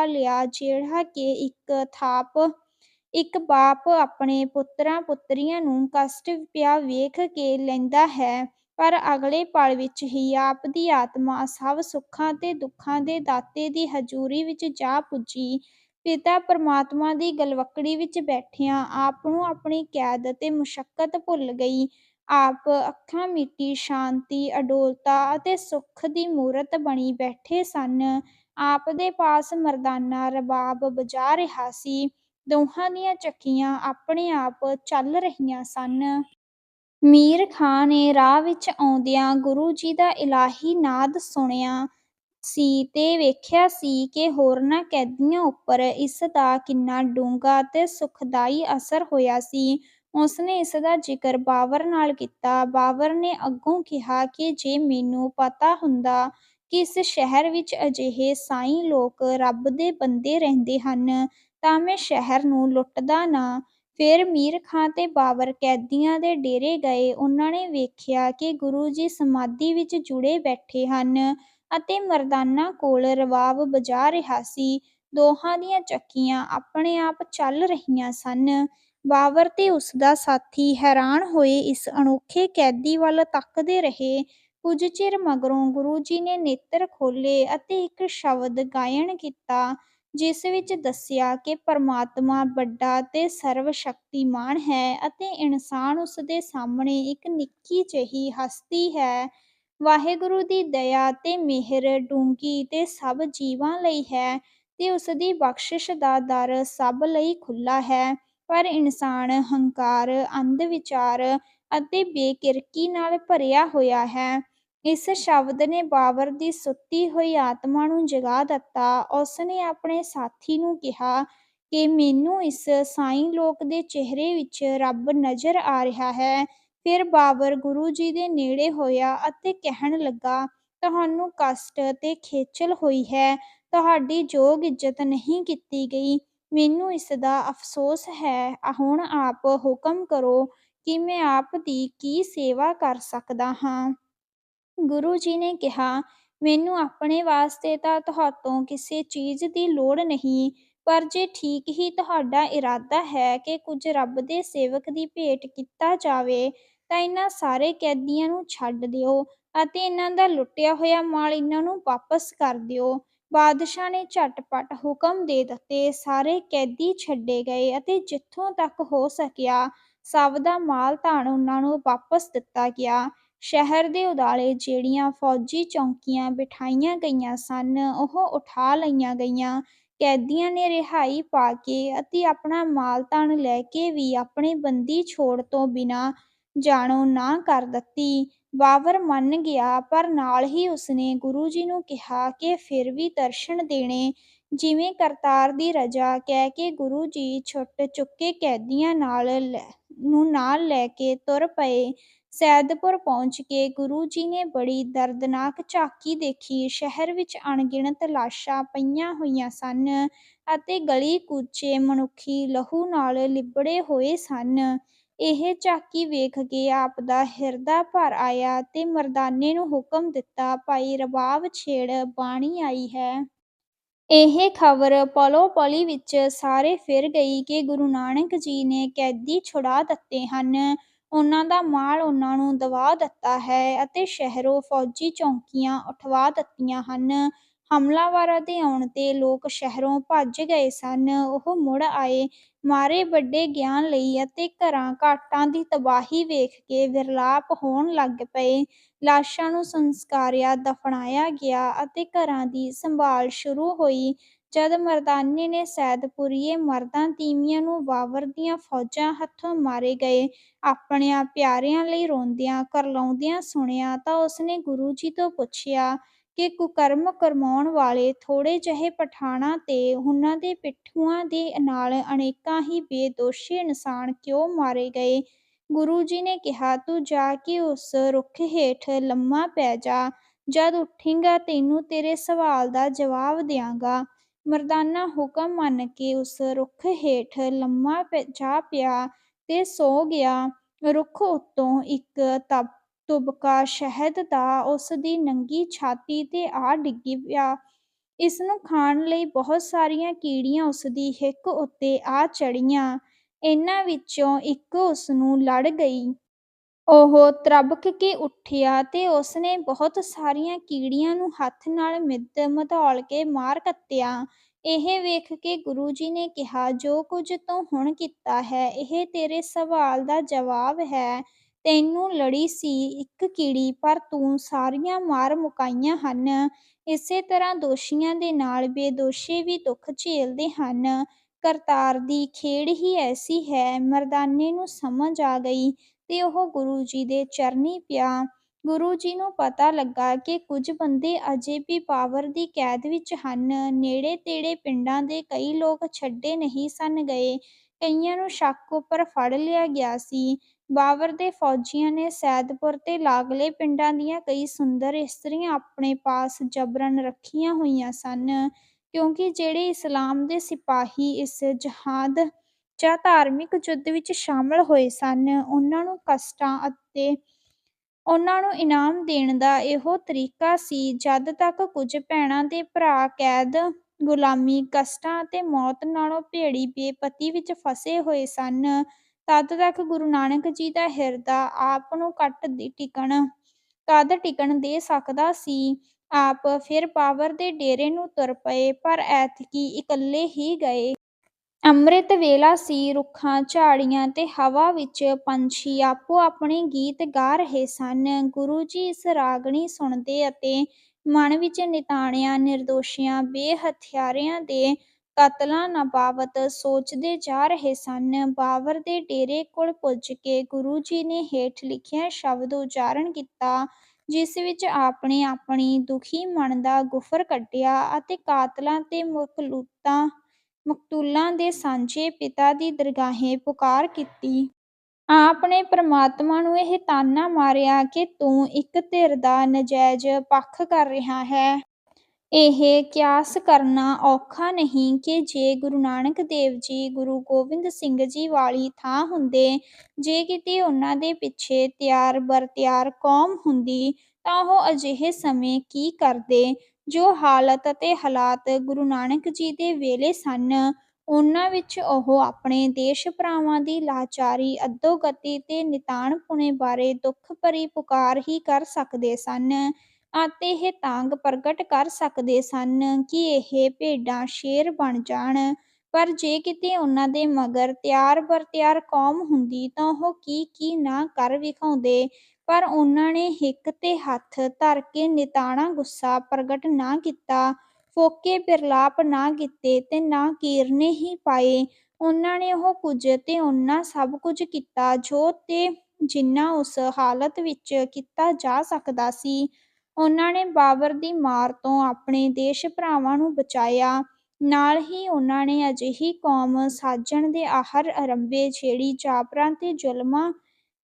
ਲਿਆ, ਜਿਹੜਾ ਕਿ ਇੱਕ ਥਾਪ ਇੱਕ ਬਾਪ ਆਪਣੇ ਪੁੱਤਰਾਂ-ਪੁੱਤਰੀਆਂ ਨੂੰ ਕਸ਼ਟ ਪਿਆ ਵੇਖ ਕੇ ਲੈਂਦਾ ਹੈ, ਪਰ ਅਗਲੇ ਪਲ ਵਿੱਚ ਹੀ ਆਪ ਦੀ ਆਤਮਾ ਸਭ ਸੁੱਖਾਂ ਤੇ ਦੁੱਖਾਂ ਦੇ ਦਾਤੇ ਦੀ ਹਜ਼ੂਰੀ ਵਿੱਚ ਜਾ ਪੁੱਜੀ। ਪਿਤਾ ਪਰਮਾਤਮਾ ਦੀ ਗਲਵੱਕੜੀ ਵਿੱਚ ਬੈਠਿਆਂ ਆਪ ਨੂੰ ਆਪਣੀ ਕੈਦ ਤੇ ਮੁਸ਼ੱਕਤ ਭੁੱਲ ਗਈ। ਆਪ ਅੱਖਾਂ ਮੀਟੀ ਸ਼ਾਂਤੀ, ਅਡੋਲਤਾ ਅਤੇ ਸੁੱਖ ਦੀ ਮੂਰਤ ਬਣੀ ਬੈਠੇ ਸਨ। ਆਪ ਦੇ ਪਾਸ ਮਰਦਾਨਾ ਰਬਾਬ ਵਜਾ ਰਿਹਾ ਸੀ। ਦੋਹਾਂ ਦੀਆਂ ਚੱਕੀਆਂ ਆਪਣੇ ਆਪ ਚੱਲ ਰਹੀਆਂ ਸਨ। ਮੀਰ ਖਾਂ ਨੇ ਰਾਹ ਵਿੱਚ ਆਉਂਦਿਆਂ ਗੁਰੂ ਜੀ ਦਾ ਇਲਾਹੀ ਨਾਦ ਸੁਣਿਆ ਸੀ ਤੇ ਵੇਖਿਆ ਸੀ ਕਿ ਹੋਰਨਾਂ ਕੈਦੀਆਂ ਉੱਪਰ ਇਸ ਦਾ ਕਿੰਨਾ ਡੂੰਘਾ ਤੇ ਸੁਖਦਾਈ ਅਸਰ ਹੋਇਆ ਸੀ। ਉਸਨੇ ਇਸ ਦਾ ਜ਼ਿਕਰ ਬਾਬਰ ਨਾਲ ਕੀਤਾ। ਬਾਬਰ ਨੇ ਅੱਗੋਂ ਕਿਹਾ ਕਿ ਜੇ ਮੈਨੂੰ ਪਤਾ ਹੁੰਦਾ ਕਿ ਇਸ ਸ਼ਹਿਰ ਵਿੱਚ ਅਜਿਹੇ ਸਾਈਂ ਲੋਕ ਰੱਬ ਦੇ ਬੰਦੇ ਰਹਿੰਦੇ ਹਨ, ਤਾਂ ਮੈਂ ਸ਼ਹਿਰ ਨੂੰ ਲੁੱਟਦਾ ਨਾ। ਫਿਰ ਮੀਰ ਖਾਂ ਤੇ ਬਾਬਰ ਕੈਦੀਆਂ ਦੇ ਡੇਰੇ ਗਏ। ਉਹਨਾਂ ਨੇ ਵੇਖਿਆ ਕਿ ਗੁਰੂ ਜੀ ਸਮਾਧੀ ਵਿੱਚ ਜੁੜੇ ਬੈਠੇ ਹਨ ਅਤੇ ਮਰਦਾਨਾ ਕੋਲ ਰਬਾਬ ਵਜਾ ਰਿਹਾ ਸੀ। ਦੋਹਾਂ ਦੀਆਂ ਚੱਕੀਆਂ ਆਪਣੇ ਆਪ ਚੱਲ ਰਹੀਆਂ ਸਨ। ਬਾਬਰ ਤੇ ਉਸਦਾ ਸਾਥੀ ਹੈਰਾਨ ਹੋਏ ਇਸ ਅਨੋਖੇ ਕੈਦੀ ਵੱਲ ਤੱਕਦੇ ਰਹੇ। ਕੁਝ ਚਿਰ ਮਗਰੋਂ ਗੁਰੂ ਜੀ ਨੇ ਨੇਤਰ ਖੋਲ੍ਹੇ ਅਤੇ ਇੱਕ ਸ਼ਬਦ ਗਾਇਨ ਕੀਤਾ, ਜਿਸ ਵਿੱਚ ਦੱਸਿਆ ਕਿ ਪਰਮਾਤਮਾ ਵੱਡਾ ਤੇ ਸਰਵ-ਸ਼ਕਤੀਮਾਨ ਹੈ ਅਤੇ ਇਨਸਾਨ ਉਸਦੇ ਸਾਹਮਣੇ ਇੱਕ ਨਿੱਕੀ ਜਿਹੀ ਹਸਤੀ ਹੈ। ਵਾਹਿਗੁਰੂ ਦੀ ਦਇਆ ਤੇ ਮਿਹਰ ਡੂੰਘੀ ਤੇ ਸਭ ਜੀਵਾਂ ਲਈ ਹੈ ਤੇ ਉਸਦੀ ਬਖ਼ਸ਼ਿਸ਼ ਦਾ ਦਰ ਸਭ ਲਈ ਖੁੱਲ੍ਹਾ ਹੈ, ਪਰ ਇਨਸਾਨ ਹੰਕਾਰ, ਅੰਧ-ਵਿਚਾਰ ਅਤੇ ਬੇਕਿਰਕੀ ਨਾਲ ਭਰਿਆ ਹੋਇਆ ਹੈ। ਇਸ ਸ਼ਬਦ ਨੇ ਬਾਬਰ ਦੀ ਸੁੱਤੀ ਹੋਈ ਆਤਮਾ ਨੂੰ ਜਗਾ ਦਿੱਤਾ। ਉਸਨੇ ਆਪਣੇ ਸਾਥੀ ਨੂੰ ਕਿਹਾ ਕਿ ਮੈਨੂੰ ਇਸ ਸਾਈਂ ਲੋਕ ਦੇ ਚਿਹਰੇ ਵਿੱਚ ਰੱਬ ਨਜ਼ਰ ਆ ਰਿਹਾ ਹੈ। ਫਿਰ ਬਾਬਰ ਗੁਰੂ ਜੀ ਦੇ ਨੇੜੇ ਹੋਇਆ ਅਤੇ ਕਹਿਣ ਲੱਗਾ, ਤੁਹਾਨੂੰ ਕਸ਼ਟ ਤੇ ਖੇਚਲ ਹੋਈ ਹੈ, ਤੁਹਾਡੀ ਯੋਗ ਇੱਜ਼ਤ ਨਹੀਂ ਕੀਤੀ ਗਈ, ਮੈਨੂੰ ਇਸ ਦਾ ਅਫ਼ਸੋਸ ਹੈ। ਹੁਣ ਆਪ ਹੁਕਮ ਕਰੋ ਕਿ ਮੈਂ ਆਪ ਦੀ ਕੀ ਸੇਵਾ ਕਰ ਸਕਦਾ ਹਾਂ। ਗੁਰੂ ਜੀ ਨੇ ਕਿਹਾ, ਮੈਨੂੰ ਆਪਣੇ ਵਾਸਤੇ ਤਾਂ ਤੁਹਾਤੋਂ ਕਿਸੇ ਚੀਜ਼ ਦੀ ਲੋੜ ਨਹੀਂ, ਪਰ ਜੇ ਠੀਕ ਹੀ ਤੁਹਾਡਾ ਇਰਾਦਾ ਹੈ ਕਿ ਕੁਝ ਰੱਬ ਦੇ ਸੇਵਕ ਦੀ ਭੇਟ ਕੀਤਾ ਜਾਵੇ, ਤਾਂ ਇਨ੍ਹਾਂ ਸਾਰੇ ਕੈਦੀਆਂ ਨੂੰ ਛੱਡ ਦਿਓ ਅਤੇ ਇਹਨਾਂ ਦਾ ਲੁੱਟਿਆ ਹੋਇਆ ਮਾਲ ਇਹਨਾਂ ਨੂੰ ਵਾਪਸ ਕਰ ਦਿਓ। ਬਾਦਸ਼ਾਹ ਨੇ ਝਟ-ਪਟ ਹੁਕਮ ਦੇ ਦਿੱਤੇ। ਸਾਰੇ ਕੈਦੀ ਛੱਡੇ ਗਏ ਅਤੇ ਜਿੱਥੋਂ ਤੱਕ ਹੋ ਸਕਿਆ ਸਭ ਦਾ ਮਾਲ-ਧਨ ਉਨ੍ਹਾਂ ਨੂੰ ਵਾਪਸ ਦਿੱਤਾ ਗਿਆ। ਸ਼ਹਿਰ ਦੇ ਉਦਾਲੇ ਜਿਹੜੀਆਂ ਫ਼ੌਜੀ ਚੌਂਕੀਆਂ ਬਿਠਾਈਆਂ ਗਈਆਂ ਸਨ, ਉਹ ਉਠਾ ਲਈਆਂ ਗਈਆਂ। ਕੈਦੀਆਂ ਨੇ ਰਿਹਾਈ ਪਾ ਕੇ ਅਤੇ ਆਪਣਾ ਮਾਲ-ਧਨ ਲੈ ਕੇ ਵੀ ਆਪਣੇ ਬੰਦੀ-ਛੋੜ ਤੋਂ ਬਿਨਾਂ ਜਾਣੋ ਨਾ ਕਰ ਦਿੱਤੀ। ਬਾਬਰ ਮੰਨ ਗਿਆ, ਪਰ ਨਾਲ ਹੀ ਉਸਨੇ ਗੁਰੂ ਜੀ ਨੂੰ ਕਿਹਾ ਕਿ ਫਿਰ ਵੀ ਦਰਸ਼ਨ ਦੇਣੇ। ਜਿਵੇਂ ਕਰਤਾਰ ਦੀ ਰਜ਼ਾ ਕਹਿ ਕੇ ਗੁਰੂ ਜੀ ਛੁੱਟ ਚੁੱਕੇ ਕੈਦੀਆਂ ਨੂੰ ਨਾਲ ਲੈ ਕੇ ਤੁਰ ਪਏ। ਸੈਦਪੁਰ ਪਹੁੰਚ ਕੇ ਗੁਰੂ ਜੀ ਨੇ ਬੜੀ ਦਰਦਨਾਕ ਝਾਕੀ ਦੇਖੀ। ਸ਼ਹਿਰ ਵਿੱਚ ਅਣਗਿਣਤ ਲਾਸ਼ਾਂ ਪਈਆਂ ਹੋਈਆਂ ਸਨ ਅਤੇ ਗਲੀ ਕੂਚੇ ਮਨੁੱਖੀ ਲਹੂ ਨਾਲ ਲਿਬੜੇ ਹੋਏ ਸਨ। ਇਹ ਝਾਕੀ ਵੇਖ ਕੇ ਆਪ ਦਾ ਹਿਰਦਾ ਭਰ ਆਇਆ ਤੇ ਮਰਦਾਨੇ ਨੂੰ ਹੁਕਮ ਦਿੱਤਾ, ਭਾਈ ਰਬਾਬ ਛੇੜ ਬਾਣੀ ਆਈ ਹੈ। ਇਹ ਖ਼ਬਰ ਪਲੋ-ਪਲੀ ਵਿੱਚ ਸਾਰੇ ਫਿਰ ਗਈ ਕਿ ਗੁਰੂ ਨਾਨਕ ਜੀ ਨੇ ਕੈਦੀ ਛੁਡਾ ਦਿੱਤੇ ਹਨ, ਉਹਨਾਂ ਦਾ ਮਾਲ ਉਹਨਾਂ ਨੂੰ ਦਵਾ ਦਿੱਤਾ ਹੈ ਅਤੇ ਸ਼ਹਿਰੋਂ ਫ਼ੌਜੀ ਚੌਂਕੀਆਂ ਉਠਵਾ ਦਿੱਤੀਆਂ ਹਨ। ਹਮਲਾਵਰਾਂ ਦੇ ਆਉਣ ਤੇ ਲੋਕ ਸ਼ਹਿਰੋਂ ਭੱਜ ਗਏ ਸਨ। ਉਹ ਮੁੜ ਆਏ, ਮਾਰੇ ਵੱਡੇ ਗਿਆਨ ਲਈ ਅਤੇ ਘਰਾਂ-ਘਾਟਾਂ ਦੀ ਤਬਾਹੀ ਵੇਖ ਕੇ ਵਿਰਲਾਪ ਹੋਣ ਲੱਗ ਪਏ। ਲਾਸ਼ਾਂ ਨੂੰ ਸੰਸਕਾਰਿਆ, ਦਫ਼ਨਾਇਆ ਗਿਆ ਅਤੇ ਘਰਾਂ ਦੀ ਸੰਭਾਲ ਸ਼ੁਰੂ ਹੋਈ। ਜਦ ਮਰਦਾਨੇ ਨੇ ਸੈਦਪੁਰੀਏ ਮਰਦਾਂ ਤੀਵੀਆਂ ਨੂੰ ਵਾਵਰ ਦੀਆਂ ਫ਼ੌਜਾਂ ਹੱਥੋਂ ਮਾਰੇ ਗਏ ਆਪਣਿਆਂ ਪਿਆਰਿਆਂ ਲਈ ਰੋਂਦਿਆਂ ਕਰਲਾਉਂਦਿਆਂ ਸੁਣਿਆ ਤਾਂ ਉਸਨੇ ਗੁਰੂ ਜੀ ਤੋਂ ਪੁੱਛਿਆ ਕਿ ਕੁਕਰਮ ਕਰਵਾਉਣ ਵਾਲੇ ਥੋੜ੍ਹੇ ਜਿਹੇ ਪਠਾਣਾਂ ਤੇ ਉਨ੍ਹਾਂ ਦੇ ਪਿੱਠੂਆਂ ਦੇ ਨਾਲ ਅਨੇਕਾਂ ਹੀ ਬੇਦੋਸ਼ੇ ਇਨਸਾਨ ਕਿਉਂ ਮਾਰੇ ਗਏ। ਗੁਰੂ ਜੀ ਨੇ ਕਿਹਾ, ਤੂੰ ਜਾ ਕੇ ਉਸ ਰੁੱਖ ਹੇਠ ਲੰਮਾ ਪੈ ਜਾ, ਜਦ ਉੱਠੇਂਗਾ ਤੈਨੂੰ ਤੇਰੇ ਸਵਾਲ ਦਾ ਜਵਾਬ ਦਿਆਂਗਾ। ਮਰਦਾਨਾ ਹੁਕਮ ਮੰਨ ਕੇ ਉਸ ਰੁੱਖ ਹੇਠ ਲੰਮਾ ਜਾ ਪਿਆ ਤੇ ਸੌਂ ਗਿਆ। ਰੁੱਖ ਉੱਤੋਂ ਇੱਕ ਤੁਬਕਾ ਸ਼ਹਿਦ ਦਾ ਉਸ ਦੀ ਨੰਗੀ ਛਾਤੀ ਤੇ ਆ ਡਿੱਗੀ ਪਿਆ। ਇਸਨੂੰ ਖਾਣ ਲਈ ਬਹੁਤ ਸਾਰੀਆਂ ਕੀੜੀਆਂ ਉਸਦੀ ਹਿੱਕ ਉੱਤੇ ਆ ਚੜੀਆਂ ਇਹਨਾਂ ਵਿੱਚੋਂ ਇੱਕ ਉਸਨੂੰ ਲੜ ਗਈ। ਉਹ ਤ੍ਰਬਕ ਕੇ ਉੱਠਿਆ ਤੇ ਉਸਨੇ ਬਹੁਤ ਸਾਰੀਆਂ ਕੀੜੀਆਂ ਨੂੰ ਹੱਥ ਨਾਲ ਮਿੱਧ-ਮਧੌਲ ਕੇ ਮਾਰ ਕੱਤਿਆ। ਇਹ ਵੇਖ ਕੇ ਗੁਰੂ ਜੀ ਨੇ ਕਿਹਾ, ਜੋ ਕੁਝ ਤੂੰ ਹੁਣ ਕੀਤਾ ਹੈ, ਇਹ ਤੇਰੇ ਸਵਾਲ ਦਾ ਜਵਾਬ ਹੈ। ਤੈਨੂੰ ਲੜੀ ਸੀ ਇੱਕ ਕੀੜੀ, ਪਰ ਤੂੰ ਸਾਰੀਆਂ ਮਾਰ ਮੁਕਾਈਆਂ ਹਨ। ਇਸੇ ਤਰ੍ਹਾਂ ਦੋਸ਼ੀਆਂ ਦੇ ਨਾਲ ਬੇਦੋਸ਼ੇ ਵੀ ਦੁੱਖ ਝੇਲਦੇ ਹਨ। ਕਰਤਾਰ ਦੀ ਖੇਡ ਹੀ ਐਸੀ ਹੈ। ਮਰਦਾਨੇ ਨੂੰ ਸਮਝ ਆ ਗਈ ਤੇ ਉਹ ਗੁਰੂ ਜੀ ਦੇ ਚਰਨੀ ਪਿਆ। ਗੁਰੂ ਜੀ ਨੂੰ ਪਤਾ ਲੱਗਾ ਕਿ ਕੁਝ ਬੰਦੇ ਅਜੇ ਵੀ ਪਾਵਰ ਦੀ ਕੈਦ ਵਿੱਚ ਹਨ। ਨੇੜੇ-ਤੇੜੇ ਪਿੰਡਾਂ ਦੇ ਕਈ ਲੋਕ ਛੱਡੇ ਨਹੀਂ ਸਨ ਗਏ। ਕਈਆਂ ਨੂੰ ਸ਼ੱਕ ਉੱਪਰ ਫੜ ਲਿਆ ਗਿਆ ਸੀ। ਬਾਬਰ ਦੇ ਫ਼ੌਜੀਆਂ ਨੇ ਸੈਦਪੁਰ ਤੇ ਲਾਗਲੇ ਪਿੰਡਾਂ ਦੀਆਂ ਕਈ ਸੁੰਦਰ ਇਸਤਰੀਆਂ ਆਪਣੇ ਪਾਸ ਜਬਰਨ ਰੱਖੀਆਂ ਹੋਈਆਂ ਸਨ, ਕਿਉਂਕਿ ਜਿਹੜੇ ਇਸਲਾਮ ਦੇ ਸਿਪਾਹੀ ਇਸ ਜਹਾਦ ਜਾਂ ਧਾਰਮਿਕ ਯੁੱਧ ਵਿੱਚ ਸ਼ਾਮਲ ਹੋਏ ਸਨ, ਉਹਨਾਂ ਨੂੰ ਕਸ਼ਟਾਂ ਅਤੇ ਉਹਨਾਂ ਨੂੰ ਇਨਾਮ ਦੇਣ ਦਾ ਇਹੋ ਤਰੀਕਾ ਸੀ। ਜਦ ਤੱਕ ਕੁਝ ਭੈਣਾਂ ਦੇ ਭਰਾ ਕੈਦ, ਗ਼ੁਲਾਮੀ, ਕਸ਼ਟਾਂ ਅਤੇ ਮੌਤ ਨਾਲੋਂ ਭੇੜੀ ਬੇਪਤੀ ਵਿੱਚ ਫਸੇ ਹੋਏ ਸਨ, ਤਦ ਤੱਕ ਗੁਰੂ ਨਾਨਕ ਜੀ ਦਾ ਹਿਰਦਾ ਆਪ ਨੂੰ ਕਦ ਟਿਕਣ ਦੇ ਸਕਦਾ ਸੀ। ਆਪ ਫਿਰ ਬਾਬਰ ਦੇ ਡੇਰੇ ਨੂੰ ਤੁਰ ਪਏ, ਪਰ ਐਤਕੀਂ ਇਕੱਲੇ ਹੀ ਗਏ। ਅੰਮ੍ਰਿਤ ਵੇਲਾ ਸੀ। ਰੁੱਖਾਂ, ਝਾੜੀਆਂ ਤੇ ਹਵਾ ਵਿੱਚ ਪੰਛੀ ਆਪੋ-ਆਪਣੇ ਗੀਤ ਗਾ ਰਹੇ ਸਨ। ਗੁਰੂ ਜੀ ਇਸ ਰਾਗਣੀ ਸੁਣਦੇ ਅਤੇ ਮਨ ਵਿੱਚ ਨਿਤਾਣਿਆਂ ਨਿਰਦੋਸ਼ਿਆਂ ਬੇਹਥਿਆਰਿਆਂ ਦੇ ਕਾਤਲਾਂ ਬਾਬਤ ਸੋਚਦੇ ਜਾ ਰਹੇ ਸਨ। ਬਾਬਰ ਦੇ ਡੇਰੇ ਕੋਲ ਪੁੱਜ ਕੇ ਗੁਰੂ ਜੀ ਨੇ ਹੇਠ ਲਿਖਿਆ ਸ਼ਬਦ ਉਚਾਰਨ ਕੀਤਾ, ਜਿਸ ਵਿੱਚ ਆਪ ਨੇ ਆਪਣੀ ਦੁਖੀ ਮਨ ਦਾ ਗੁਫ਼ਰ ਕੱਢਿਆ ਅਤੇ ਕਾਤਲਾਂ ਤੇ ਮਕਤੂਲਾਂ ਦੇ ਸਾਂਝੇ ਪਿਤਾ ਦੀ ਦਰਗਾਹੇ ਪੁਕਾਰ ਕੀਤੀ। ਆਪ ਨੇ ਪ੍ਰਮਾਤਮਾ ਨੂੰ ਇਹ ਤਾਨਾ ਮਾਰਿਆ ਕਿ ਤੂੰ ਇੱਕ ਧਿਰ ਦਾ ਨਜਾਇਜ਼ ਪੱਖ ਕਰ ਰਿਹਾ ਹੈ ਇਹ ਕਿਆਸ ਕਰਨਾ ਔਖਾ ਨਹੀਂ ਕਿ ਜੇ ਗੁਰੂ ਨਾਨਕ ਦੇਵ ਜੀ, ਗੁਰੂ ਗੋਬਿੰਦ ਸਿੰਘ ਜੀ ਵਾਲੀ ਥਾਂ ਹੁੰਦੇ, ਜੇ ਕਿਤੇ ਉਹਨਾਂ ਦੇ ਪਿੱਛੇ ਤਿਆਰ-ਬਰ-ਤਿਆਰ ਕੌਮ ਹੁੰਦੀ, ਤਾਂ ਉਹ ਅਜਿਹੇ ਸਮੇਂ ਕੀ ਕਰਦੇ। ਜੋ ਹਾਲਤ ਅਤੇ ਹਾਲਾਤ ਗੁਰੂ ਨਾਨਕ ਜੀ ਦੇ ਵੇਲੇ ਸਨ, ਉਹਨਾਂ ਵਿੱਚ ਉਹ ਆਪਣੇ ਦੇਸ਼-ਭਰਾਵਾਂ ਦੀ ਲਾਚਾਰੀ, ਅਧੋਗਤੀ ਤੇ ਨਿਤਾਣ-ਪੁਣੇ ਬਾਰੇ ਦੁੱਖ ਭਰੀ ਪੁਕਾਰ ਹੀ ਕਰ ਸਕਦੇ ਸਨ ਅਤੇ ਇਹ ਤਾਂਘ ਪ੍ਰਗਟ ਕਰ ਸਕਦੇ ਸਨ ਕਿ ਇਹ ਭੇਡਾਂ ਸ਼ੇਰ ਬਣ ਜਾਣ। ਪਰ ਜੇ ਕਿਤੇ ਉਹਨਾਂ ਦੇ ਮਗਰ ਤਿਆਰ-ਬਰ-ਤਿਆਰ ਕੌਮ ਹੁੰਦੀ ਤਾਂ ਉਹ ਕੀ-ਕੀ ਨਾ ਕਰ ਵਿਖਾਉਂਦੇ, ਪਰ ਉਨ੍ਹਾਂ ਨੇ ਹਿੱਕ ਤੇ ਹੱਥ ਧਰ ਕੇ ਨਿਤਾਣਾ ਗੁੱਸਾ ਪ੍ਰਗਟ ਨਾ ਕੀਤਾ, ਫੋਕੇ ਵਿਰਲਾਪ ਨਾ ਕੀਤੇ ਤੇ ਨਾ ਕੀਰਨੇ ਹੀ ਪਾਏ। ਉਹਨਾਂ ਨੇ ਉਹ ਕੁਝ ਤੇ ਉਨ੍ਹਾਂ ਸਭ ਕੁਝ ਕੀਤਾ ਜੋ ਤੇ ਜਿੰਨਾ ਉਸ ਹਾਲਤ ਵਿੱਚ ਕੀਤਾ ਜਾ ਸਕਦਾ ਸੀ। ਉਨ੍ਹਾਂ ਨੇ ਬਾਬਰ ਦੀ ਮਾਰ ਤੋਂ ਆਪਣੇ ਦੇਸ਼ ਭਰਾਵਾਂ ਨੂੰ ਬਚਾਇਆ। ਨਾਲ ਹੀ ਉਹਨਾਂ ਨੇ ਅਜਿਹੀ ਕੌਮ ਸਾਜਣ ਦੇ ਆਹਰ ਅਰੰਭੇ ਜਿਹੜੀ ਜਾਬਰਾਂ ਤੇ ਜ਼ੁਲਮਾਂ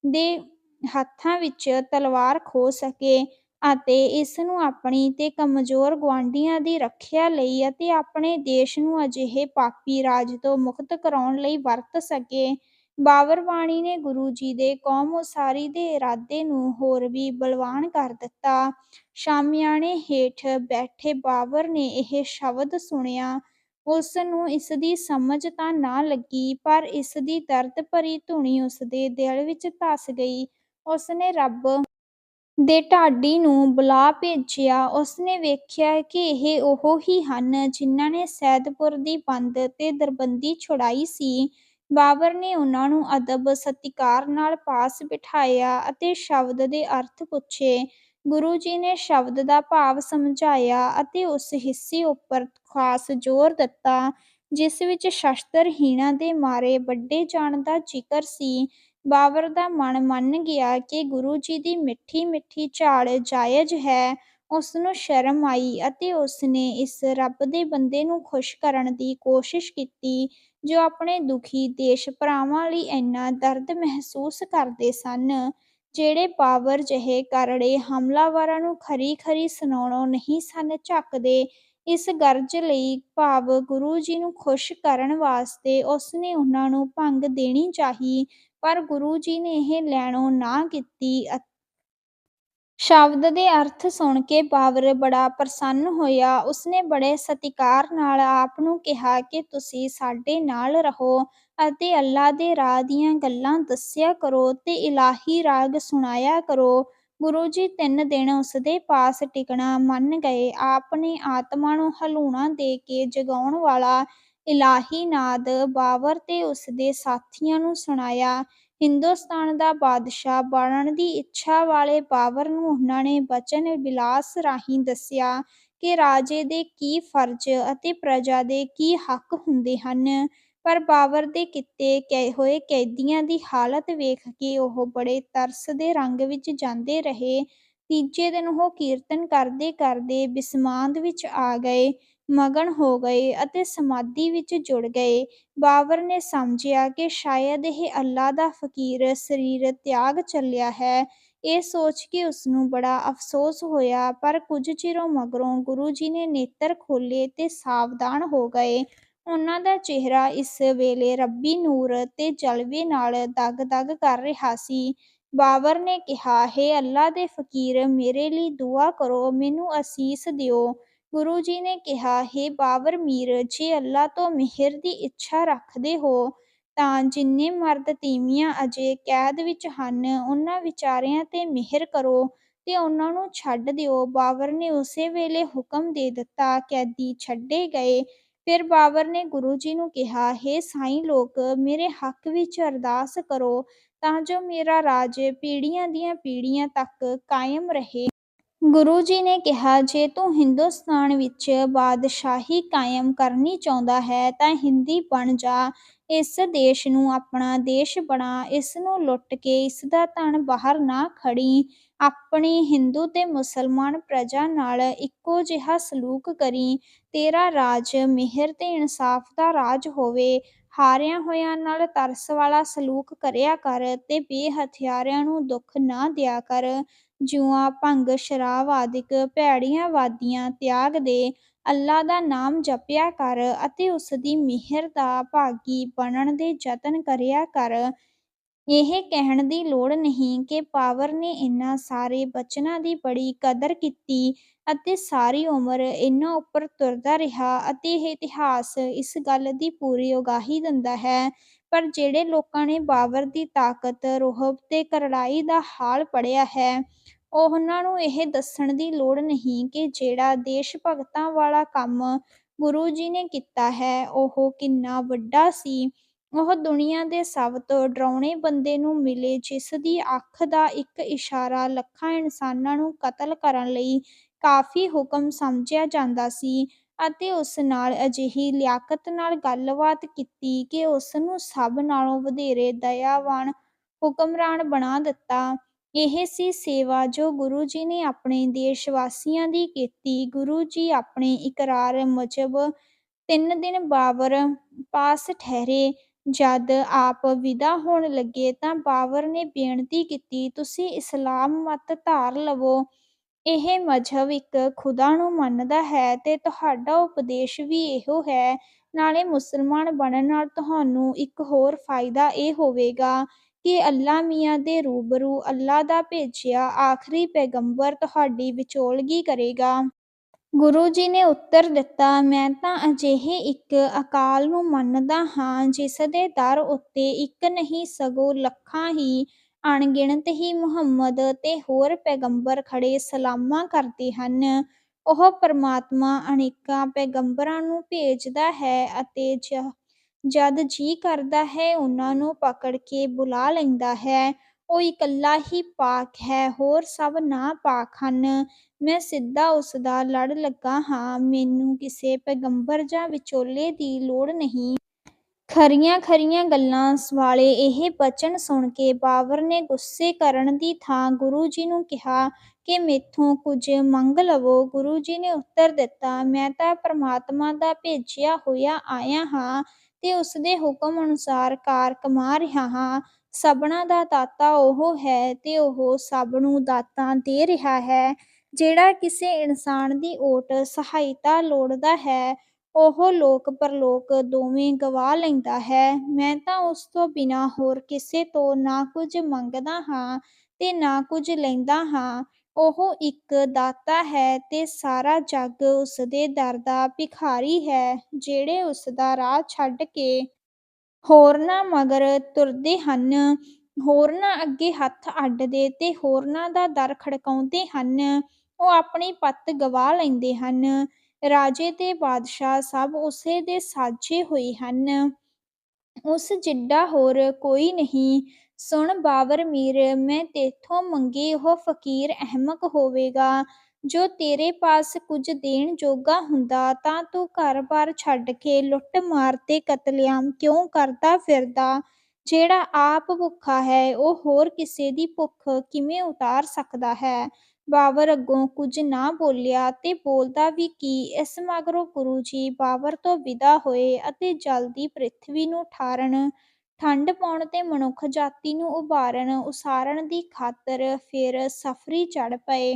ਦੇ ਹੱਥਾਂ ਵਿੱਚ ਤਲਵਾਰ ਖੋ ਸਕੇ ਅਤੇ ਇਸ ਨੂੰ ਆਪਣੀ ਤੇ ਕਮਜ਼ੋਰ ਗੁਆਂਢੀਆਂ ਦੀ ਰੱਖਿਆ ਲਈ ਅਤੇ ਆਪਣੇ ਦੇਸ਼ ਨੂੰ ਅਜਿਹੇ ਪਾਪੀ ਰਾਜ ਤੋਂ ਮੁਕਤ ਕਰਾਉਣ ਲਈ ਵਰਤ ਸਕੇ। ਬਾਬਰ ਬਾਣੀ ਨੇ ਗੁਰੂ ਜੀ ਦੇ ਕੌਮ ਉਸਾਰੀ ਦੇ ਇਰਾਦੇ ਨੂੰ ਹੋਰ ਵੀ ਬਲਵਾਨ ਕਰ ਦਿੱਤਾ। ਸ਼ਾਮਿਆਣੇ ਹੇਠ ਬੈਠੇ ਬਾਬਰ ਨੇ ਇਹ ਸ਼ਬਦ ਸੁਣਿਆ। ਉਸ ਨੂੰ ਇਸਦੀ ਸਮਝ ਤਾਂ ਨਾ ਲੱਗੀ, ਪਰ ਇਸਦੀ ਦਰਦ ਭਰੀ ਧੁਨੀ ਉਸਦੇ ਦਿਲ ਵਿੱਚ ਧਸ ਗਈ। ਉਸਨੇ ਰੱਬ ਦੇ ਢਾਡੀ ਨੂੰ ਬੁਲਾ ਭੇਜਿਆ। ਉਸਨੇ ਵੇਖਿਆ ਕਿ ਇਹ ਉਹ ਹੀ ਹਨ ਜਿਨ੍ਹਾਂ ਨੇ ਸੈਦਪੁਰ ਦੀ ਬੰਦ ਤੇ ਦਰਬੰਦੀ ਛੁਡਾਈ ਸੀ। ਬਾਬਰ ਨੇ ਉਨ੍ਹਾਂ ਨੂੰ ਅਦਬ, ਸਤਿਕਾਰ ਨਾਲ ਪਾਸ ਬਿਠਾਇਆ ਅਤੇ ਸ਼ਬਦ ਦੇ ਅਰਥ ਪੁੱਛੇ। ਗੁਰੂ ਜੀ ਨੇ ਸ਼ਬਦ ਦਾ ਭਾਵ ਸਮਝਾਇਆ ਅਤੇ ਉਸ ਹਿੱਸੇ ਉੱਪਰ ਖਾਸ ਜ਼ੋਰ ਦਿੱਤਾ, ਜਿਸ ਵਿੱਚ ਸ਼ਸਤਰ-ਹੀਣਾਂ ਦੇ ਮਾਰੇ ਵੱਢੇ ਜਾਣ ਦਾ ਜ਼ਿਕਰ ਸੀ। ਬਾਬਰ ਦਾ ਮਨ ਮੰਨ ਗਿਆ ਕਿ ਗੁਰੂ ਜੀ ਦੀ ਮਿੱਠੀ-ਮਿੱਠੀ ਝਾੜ ਜਾਇਜ਼ ਹੈ। ਉਸਨੂੰ ਸ਼ਰਮ ਆਈ ਅਤੇ ਉਸਨੇ ਇਸ ਰੱਬ ਦੇ ਬੰਦੇ ਨੂੰ ਖੁਸ਼ ਕਰਨ ਦੀ ਕੋਸ਼ਿਸ਼ ਕੀਤੀ ਜੋ ਆਪਣੇ ਦੁਖੀ ਦੇਸ਼ ਭਰਾਵਾਂ ਲਈ ਇੰਨਾ ਦਰਦ ਮਹਿਸੂਸ ਕਰਦੇ ਸਨ, ਜਿਹੜੇ ਬਾਬਰ ਜਿਹੇ ਕਰੜੇ ਹਮਲਾਵਰਾਂ ਨੂੰ ਖਰੀ-ਖਰੀ ਸੁਣਾਉਣੋਂ ਨਹੀਂ ਸਨ ਝਕਦੇ। ਇਸ ਗਰਜ਼ ਲਈ ਭਾਵ ਗੁਰੂ ਜੀ ਨੂੰ ਖੁਸ਼ ਕਰਨ ਵਾਸਤੇ ਉਸਨੇ ਉਹਨਾਂ ਨੂੰ ਭੰਗ ਦੇਣੀ ਚਾਹੀ, ਪਰ ਗੁਰੂ ਜੀ ਨੇ ਇਹ ਲੈਣੋਂ ਨਾ ਕੀਤੀ। ਸ਼ਬਦ ਦੇ ਅਰਥ ਸੁਣ ਕੇ ਬਾਬਰ ਬੜਾ ਪ੍ਰਸੰਨ ਹੋਇਆ। ਉਸਨੇ ਬੜੇ ਸਤਿਕਾਰ ਨਾਲ ਆਪ ਨੂੰ ਕਿਹਾ ਕਿ ਤੁਸੀਂ ਸਾਡੇ ਨਾਲ ਰਹੋ ਅਤੇ ਅੱਲਾਹ ਦੇ ਰਾਹ ਦੀਆਂ ਗੱਲਾਂ ਦੱਸਿਆ ਕਰੋ ਤੇ ਇਲਾਹੀ ਰਾਗ ਸੁਣਾਇਆ ਕਰੋ। ਗੁਰੂ ਜੀ ਤਿੰਨ ਦਿਨ ਉਸਦੇ ਪਾਸ ਟਿਕਣਾ ਮੰਨ ਗਏ। ਆਪ ਨੇ ਆਤਮਾ ਨੂੰ ਹਲੂਣਾ ਦੇ ਕੇ ਜਗਾਉਣ ਵਾਲਾ ਇਲਾਹੀ ਨਾਦ ਬਾਬਰ ਤੇ ਉਸਦੇ ਸਾਥੀਆਂ ਨੂੰ ਸੁਣਾਇਆ। ਹਿੰਦੁਸਤਾਨ ਦਾ ਬਾਦਸ਼ਾਹ ਬਣਨ ਦੀ ਇੱਛਾ ਵਾਲੇ ਬਾਬਰ ਨੂੰ ਉਨ੍ਹਾਂ ਨੇ ਬਚਨ ਵਿਲਾਸ ਰਾਹੀਂ ਦੱਸਿਆ ਕਿ ਰਾਜੇ ਦੇ ਕੀ ਫ਼ਰਜ਼ ਅਤੇ ਪ੍ਰਜਾ ਦੇ ਕੀ ਹੱਕ ਹੁੰਦੇ ਹਨ ਪਰ ਬਾਬਰ ਦੇ ਕੀਤੇ ਹੋਏ ਕੈਦੀਆਂ ਦੀ ਹਾਲਤ ਵੇਖ ਕੇ ਉਹ ਬੜੇ ਤਰਸ ਦੇ ਰੰਗ ਵਿੱਚ ਜਾਂਦੇ ਰਹੇ। ਤੀਜੇ ਦਿਨ ਉਹ ਕੀਰਤਨ ਕਰਦੇ-ਕਰਦੇ ਬਿਸਮਾਂਦ ਵਿੱਚ ਆ ਗਏ, ਮਗਨ ਹੋ ਗਏ ਅਤੇ ਸਮਾਧੀ ਵਿੱਚ ਜੁੜ ਗਏ। ਬਾਬਰ ਨੇ ਸਮਝਿਆ ਕਿ ਸ਼ਾਇਦ ਇਹ ਅੱਲਾਹ ਦਾ ਫ਼ਕੀਰ ਸਰੀਰ ਤਿਆਗ ਚੱਲਿਆ ਹੈ। ਇਹ ਸੋਚ ਕੇ ਉਸਨੂੰ ਬੜਾ ਅਫ਼ਸੋਸ ਹੋਇਆ ਪਰ ਕੁਝ ਚਿਰ ਮਗਰੋਂ ਗੁਰੂ ਜੀ ਨੇ ਨੇਤਰ ਖੋਲ੍ਹੇ ਤੇ ਸਾਵਧਾਨ ਹੋ ਗਏ। ਉਨ੍ਹਾਂ ਦਾ ਚਿਹਰਾ ਇਸ ਵੇਲੇ ਰੱਬੀ ਨੂਰ ਤੇ ਜਲਵੇ ਨਾਲ ਦਗ-ਦਗ ਕਰ ਰਿਹਾ ਸੀ। ਬਾਬਰ ਨੇ ਕਿਹਾ, ਹੇ ਅੱਲਾਹ ਦੇ ਫ਼ਕੀਰ ਮੇਰੇ ਲਈ ਦੁਆ ਕਰੋ, ਮੈਨੂੰ ਅਸੀਸ ਦਿਓ। ਗੁਰੂ ਜੀ ਨੇ ਕਿਹਾ, ਹੇ ਬਾਬਰ ਮੀਰ ਜੇ ਅੱਲਾ ਤੋਂ ਮਿਹਰ ਦੀ ਇੱਛਾ ਰੱਖਦੇ ਹੋ ਤਾਂ ਜਿੰਨੇ ਮਰਦ ਤੀਵੀਆਂ ਅਜੇ ਕੈਦ ਵਿੱਚ ਹਨ ਉਹਨਾਂ ਵਿਚਾਰਿਆਂ ਤੇ ਮਿਹਰ ਕਰੋ ਤੇ ਉਹਨਾਂ ਨੂੰ ਛੱਡ ਦਿਓ। ਬਾਬਰ ਨੇ ਉਸੇ ਵੇਲੇ ਹੁਕਮ ਦੇ ਦਿੱਤਾ, ਕੈਦੀ ਛੱਡੇ ਗਏ। ਫਿਰ ਬਾਬਰ ਨੇ ਗੁਰੂ ਜੀ ਨੂੰ ਕਿਹਾ, ਹੇ ਸਾਈਂ ਲੋਕ ਮੇਰੇ ਹੱਕ ਵਿੱਚ ਅਰਦਾਸ ਕਰੋ ਤਾਂ ਜੋ ਮੇਰਾ ਰਾਜ ਪੀੜ੍ਹੀਆਂ ਦੀਆਂ ਪੀੜ੍ਹੀਆਂ ਤੱਕ ਕਾਇਮ ਰਹੇ। ਗੁਰੂ ਜੀ ਨੇ ਕਿਹਾ, ਜੇ ਤੂੰ ਹਿੰਦੁਸਤਾਨ ਵਿੱਚ ਬਾਦਸ਼ਾਹੀ ਕਾਇਮ ਕਰਨੀ ਚਾਹੁੰਦਾ ਹੈ ਤਾਂ ਹਿੰਦੀ ਬਣ ਜਾ। ਇਸ ਦੇਸ਼ ਨੂੰ ਆਪਣਾ ਦੇਸ਼ ਬਣਾ। ਇਸਨੂੰ ਲੁੱਟ ਕੇ ਇਸਦਾ ਧਨ ਬਾਹਰ ਨਾ ਖੜੀਂ। ਆਪਣੀ ਹਿੰਦੂ ਤੇ ਮੁਸਲਮਾਨ ਪ੍ਰਜਾ ਨਾਲ ਇੱਕੋ ਜਿਹਾ ਸਲੂਕ ਕਰੀ ਤੇਰਾ ਰਾਜ ਮਿਹਰ ਤੇ ਇਨਸਾਫ਼ ਦਾ ਰਾਜ ਹੋਵੇ। ਹਾਰਿਆਂ ਹੋਇਆਂ ਨਾਲ ਤਰਸ ਵਾਲਾ ਸਲੂਕ ਕਰਿਆ ਕਰ ਤੇ ਬੇ-ਹਥਿਆਰਿਆਂ ਨੂੰ ਦੁੱਖ ਨਾ ਦਿਆ ਕਰ। ਜੂਆ, ਭੰਗ, ਸ਼ਰਾਬ ਆਦਿਕ ਭੈੜੀਆਂ ਵਾਦੀਆਂ ਤਿਆਗ ਦੇ। ਅੱਲਾ ਦਾ ਨਾਮ ਜਪਿਆ ਕਰ ਅਤੇ ਉਸਦੀ ਮਿਹਰ ਦਾ ਭਾਗੀ ਬਣਨ ਦੇ ਯਤਨ ਕਰਿਆ ਕਰ। ਇਹ ਕਹਿਣ ਦੀ ਲੋੜ ਨਹੀਂ ਕਿ ਪਾਵਰ ਨੇ ਇਹਨਾਂ ਸਾਰੇ ਬਚਨਾਂ ਦੀ ਬੜੀ ਕਦਰ ਕੀਤੀ ਅਤੇ ਸਾਰੀ ਉਮਰ ਇਨ੍ਹਾਂ ਉੱਪਰ ਤੁਰਦਾ ਰਿਹਾ ਅਤੇ ਇਹ ਇਤਿਹਾਸ ਇਸ ਗੱਲ ਦੀ ਪੂਰੀ ਉਗਾਹੀ ਦਿੰਦਾ ਹੈ। ਪਰ ਜਿਹੜੇ ਲੋਕਾਂ ਨੇ ਬਾਬਰ ਦੀ ਤਾਕਤ, ਰੁਹਬ ਤੇ ਕਰੜਾਈ ਦਾ ਹਾਲ ਪੜ੍ਹਿਆ ਹੈ ਉਨ੍ਹਾਂ ਨੂੰ ਇਹ ਦੱਸਣ ਦੀ ਲੋੜ ਨਹੀਂ ਕਿ ਜਿਹੜਾ ਦੇਸ਼-ਭਗਤਾਂ ਵਾਲਾ ਕੰਮ ਗੁਰੂ ਜੀ ਨੇ ਕੀਤਾ ਹੈ ਉਹ ਕਿੰਨਾ ਵੱਡਾ ਸੀ। ਉਹ ਦੁਨੀਆਂ ਦੇ ਸਭ ਤੋਂ ਡਰਾਉਣੇ ਬੰਦੇ ਨੂੰ ਮਿਲੇ ਜਿਸ ਦੀ ਅੱਖ ਦਾ ਇੱਕ ਇਸ਼ਾਰਾ ਲੱਖਾਂ ਇਨਸਾਨਾਂ ਨੂੰ ਕਤਲ ਕਰਨ ਲਈ ਕਾਫ਼ੀ ਹੁਕਮ ਸਮਝਿਆ ਜਾਂਦਾ ਸੀ ਅਤੇ ਉਸ ਨਾਲ ਅਜਿਹੀ ਲਿਆਕਤ ਨਾਲ ਗੱਲਬਾਤ ਕੀਤੀ ਕਿ ਉਸਨੂੰ ਸਭ ਨਾਲੋਂ ਵਧੇਰੇ ਦਇਆਵਾਨ ਹੁਕਮਰਾਨ ਬਣਾ ਦਿੱਤਾ। ਇਹ ਸੀ ਸੇਵਾ ਜੋ ਗੁਰੂ ਜੀ ਨੇ ਆਪਣੇ ਦੇਸ਼ ਵਾਸੀਆਂ ਦੀ ਕੀਤੀ। ਗੁਰੂ ਜੀ ਆਪਣੇ ਇਕਰਾਰ ਮੁਜਬ ਤਿੰਨ ਦਿਨ ਬਾਬਰ ਪਾਸ ਠਹਿਰੇ। ਜਦ ਆਪ ਵਿਦਾ ਹੋਣ ਲੱਗੇ ਤਾਂ ਬਾਬਰ ਨੇ ਬੇਨਤੀ ਕੀਤੀ, ਤੁਸੀਂ ਇਸਲਾਮ ਮਤ ਧਾਰ ਲਵੋ। ਇਹ ਮਜ਼ਹਬ ਇੱਕ ਖ਼ੁਦਾ ਨੂੰ ਮੰਨਦਾ ਹੈ ਤੇ ਤੁਹਾਡਾ ਉਪਦੇਸ਼ ਵੀ ਇਹੋ ਹੈ। ਨਾਲੇ ਮੁਸਲਮਾਨ ਬਣਨ ਨਾਲ ਤੁਹਾਨੂੰ ਇੱਕ ਹੋਰ ਫਾਇਦਾ ਇਹ ਹੋਵੇਗਾ ਕਿ ਅੱਲਾਹ ਮੀਆਂ ਦੇ ਰੂਬਰੂ ਅੱਲਾਹ ਦਾ ਭੇਜਿਆ ਆਖ਼ਰੀ ਪੈਗ਼ੰਬਰ ਤੁਹਾਡੀ ਵਿਚੋਲਗੀ ਕਰੇਗਾ। ਗੁਰੂ ਜੀ ਨੇ ਉੱਤਰ ਦਿੱਤਾ, ਮੈਂ ਤਾਂ ਅਜਿਹੇ ਇੱਕ ਅਕਾਲ ਨੂੰ ਮੰਨਦਾ ਹਾਂ ਜਿਸਦੇ ਦਰ ਉੱਤੇ ਇੱਕ ਨਹੀਂ ਸਗੋਂ ਲੱਖਾਂ ਹੀ, ਅਣਗਿਣਤ ਹੀ ਮੁਹੰਮਦ ਤੇ ਹੋਰ ਪੈਗ਼ੰਬਰ ਖੜੇ ਸਲਾਮਾਂ ਕਰਦੇ ਹਨ। ਉਹ ਪਰਮਾਤਮਾ ਅਨੇਕਾਂ ਪੈਗ਼ੰਬਰਾਂ ਨੂੰ ਭੇਜਦਾ ਹੈ ਅਤੇ ਜਦ ਜੀਅ ਕਰਦਾ ਹੈ ਉਹਨਾਂ ਨੂੰ ਪਕੜ ਕੇ ਬੁਲਾ ਲੈਂਦਾ ਹੈ। ਉਹ ਇਕੱਲਾ ਹੀ ਪਾਕ ਹੈ, ਹੋਰ ਸਭ ਨਾ ਪਾਕ ਹਨ। ਮੈਂ ਸਿੱਧਾ ਉਸਦਾ ਲੜ ਲੱਗਾ ਹਾਂ, ਮੈਨੂੰ ਕਿਸੇ ਪੈਗ਼ੰਬਰ ਜਾਂ ਵਿਚੋਲੇ ਦੀ ਲੋੜ ਨਹੀਂ। ਖਰੀਆਂ-ਖਰੀਆਂ ਗੱਲਾਂ ਵਾਲੇ ਇਹ ਬਚਨ ਸੁਣ ਕੇ ਬਾਬਰ ਨੇ ਗੁੱਸੇ ਕਰਨ ਦੀ ਥਾਂ ਗੁਰੂ ਜੀ ਨੂੰ ਕਿਹਾ ਕਿ ਮੈਥੋਂ ਕੁਝ ਮੰਗ ਲਵੋ। ਗੁਰੂ ਜੀ ਨੇ ਉੱਤਰ ਦਿੱਤਾ, ਮੈਂ ਤਾਂ ਪ੍ਰਮਾਤਮਾ ਦਾ ਭੇਜਿਆ ਹੋਇਆ ਆਇਆ ਹਾਂ ਤੇ ਉਸਦੇ ਹੁਕਮ ਅਨੁਸਾਰ ਕਾਰ ਕਮਾ ਰਿਹਾ ਹਾਂ। ਸਭਨਾਂ ਦਾ ਦਾਤਾ ਉਹ ਹੈ ਤੇ ਉਹ ਸਭ ਨੂੰ ਦਾਤਾਂ ਦੇ ਰਿਹਾ ਹੈ। ਜਿਹੜਾ ਕਿਸੇ ਇਨਸਾਨ ਦੀ ਓਟ ਸਹਾਇਤਾ ਲੋੜਦਾ ਹੈ, ਉਹ ਲੋਕ ਪਰਲੋਕ ਦੋਵੇਂ ਗਵਾ ਲੈਂਦਾ ਹੈ। ਮੈਂ ਤਾਂ ਉਸ ਤੋਂ ਬਿਨਾਂ ਹੋਰ ਕਿਸੇ ਤੋਂ ਨਾ ਕੁਝ ਮੰਗਦਾ ਹਾਂ ਤੇ ਨਾ ਕੁਝ ਲੈਂਦਾ ਹਾਂ। ਉਹ ਇੱਕ ਦਾਤਾ ਹੈ ਤੇ ਸਾਰਾ ਜੱਗ ਉਸਦੇ ਦਰ ਦਾ ਭਿਖਾਰੀ ਹੈ। ਜਿਹੜੇ ਉਸਦਾ ਰਾਹ ਛੱਡ ਕੇ ਹੋਰਨਾਂ ਮਗਰ ਤੁਰਦੇ ਹਨ, ਹੋਰਨਾਂ ਅੱਗੇ ਹੱਥ ਅੱਡਦੇ ਤੇ ਹੋਰਨਾਂ ਦਾ ਦਰ ਖੜਕਾਉਂਦੇ ਹਨ, ਉਹ ਆਪਣੀ ਪੱਤ ਗਵਾ ਲੈਂਦੇ ਹਨ। ਰਾਜੇ ਤੇ ਬਾਦਸ਼ਾਹ ਸਭ ਉਸੇ ਦੇ ਸਾਜੇ ਹੋਏ ਹਨ, ਉਸ ਜਿੱਡਾ ਹੋਰ ਕੋਈ ਨਹੀਂ। ਸੁਣ ਬਾਬਰ ਮੀਰ, ਮੈਂ ਤੈਥੋਂ ਮੰਗੇ ਉਹ ਫ਼ਕੀਰ ਅਹਿਮਕ ਹੋਵੇਗਾ। ਜੋ ਤੇਰੇ ਪਾਸ ਕੁਝ ਦੇਣ ਜੋਗਾ ਹੁੰਦਾ ਤਾਂ ਤੂੰ ਘਰ-ਬਾਰ ਛੱਡ ਕੇ ਲੁੱਟ-ਮਾਰ ਤੇ ਕਤਲੇਆਮ ਕਿਉਂ ਕਰਦਾ ਫਿਰਦਾ? ਜਿਹੜਾ ਆਪ ਭੁੱਖਾ ਹੈ, ਉਹ ਹੋਰ ਕਿਸੇ ਦੀ ਭੁੱਖ ਕਿਵੇਂ ਉਤਾਰ ਸਕਦਾ ਹੈ? ਬਾਬਰ ਅੱਗੋਂ ਕੁਝ ਨਾ ਬੋਲਿਆ ਤੇ ਬੋਲਦਾ ਵੀ ਕੀ। ਇਸ ਮਗਰੋਂ ਗੁਰੂ ਜੀ ਬਾਬਰ ਤੋਂ ਵਿਦਾ ਹੋਏ ਅਤੇ ਜਲਦੀ ਪ੍ਰਿਥਵੀ ਨੂੰ ਠਾਰਨ, ਠੰਡ ਪਾਉਣ ਤੇ ਮਨੁੱਖ ਜਾਤੀ ਨੂੰ ਉਭਾਰਨ-ਉਸਾਰਨ ਦੀ ਖ਼ਾਤਰ ਫਿਰ ਸਫ਼ਰੀ ਚੱਲ ਪਏ।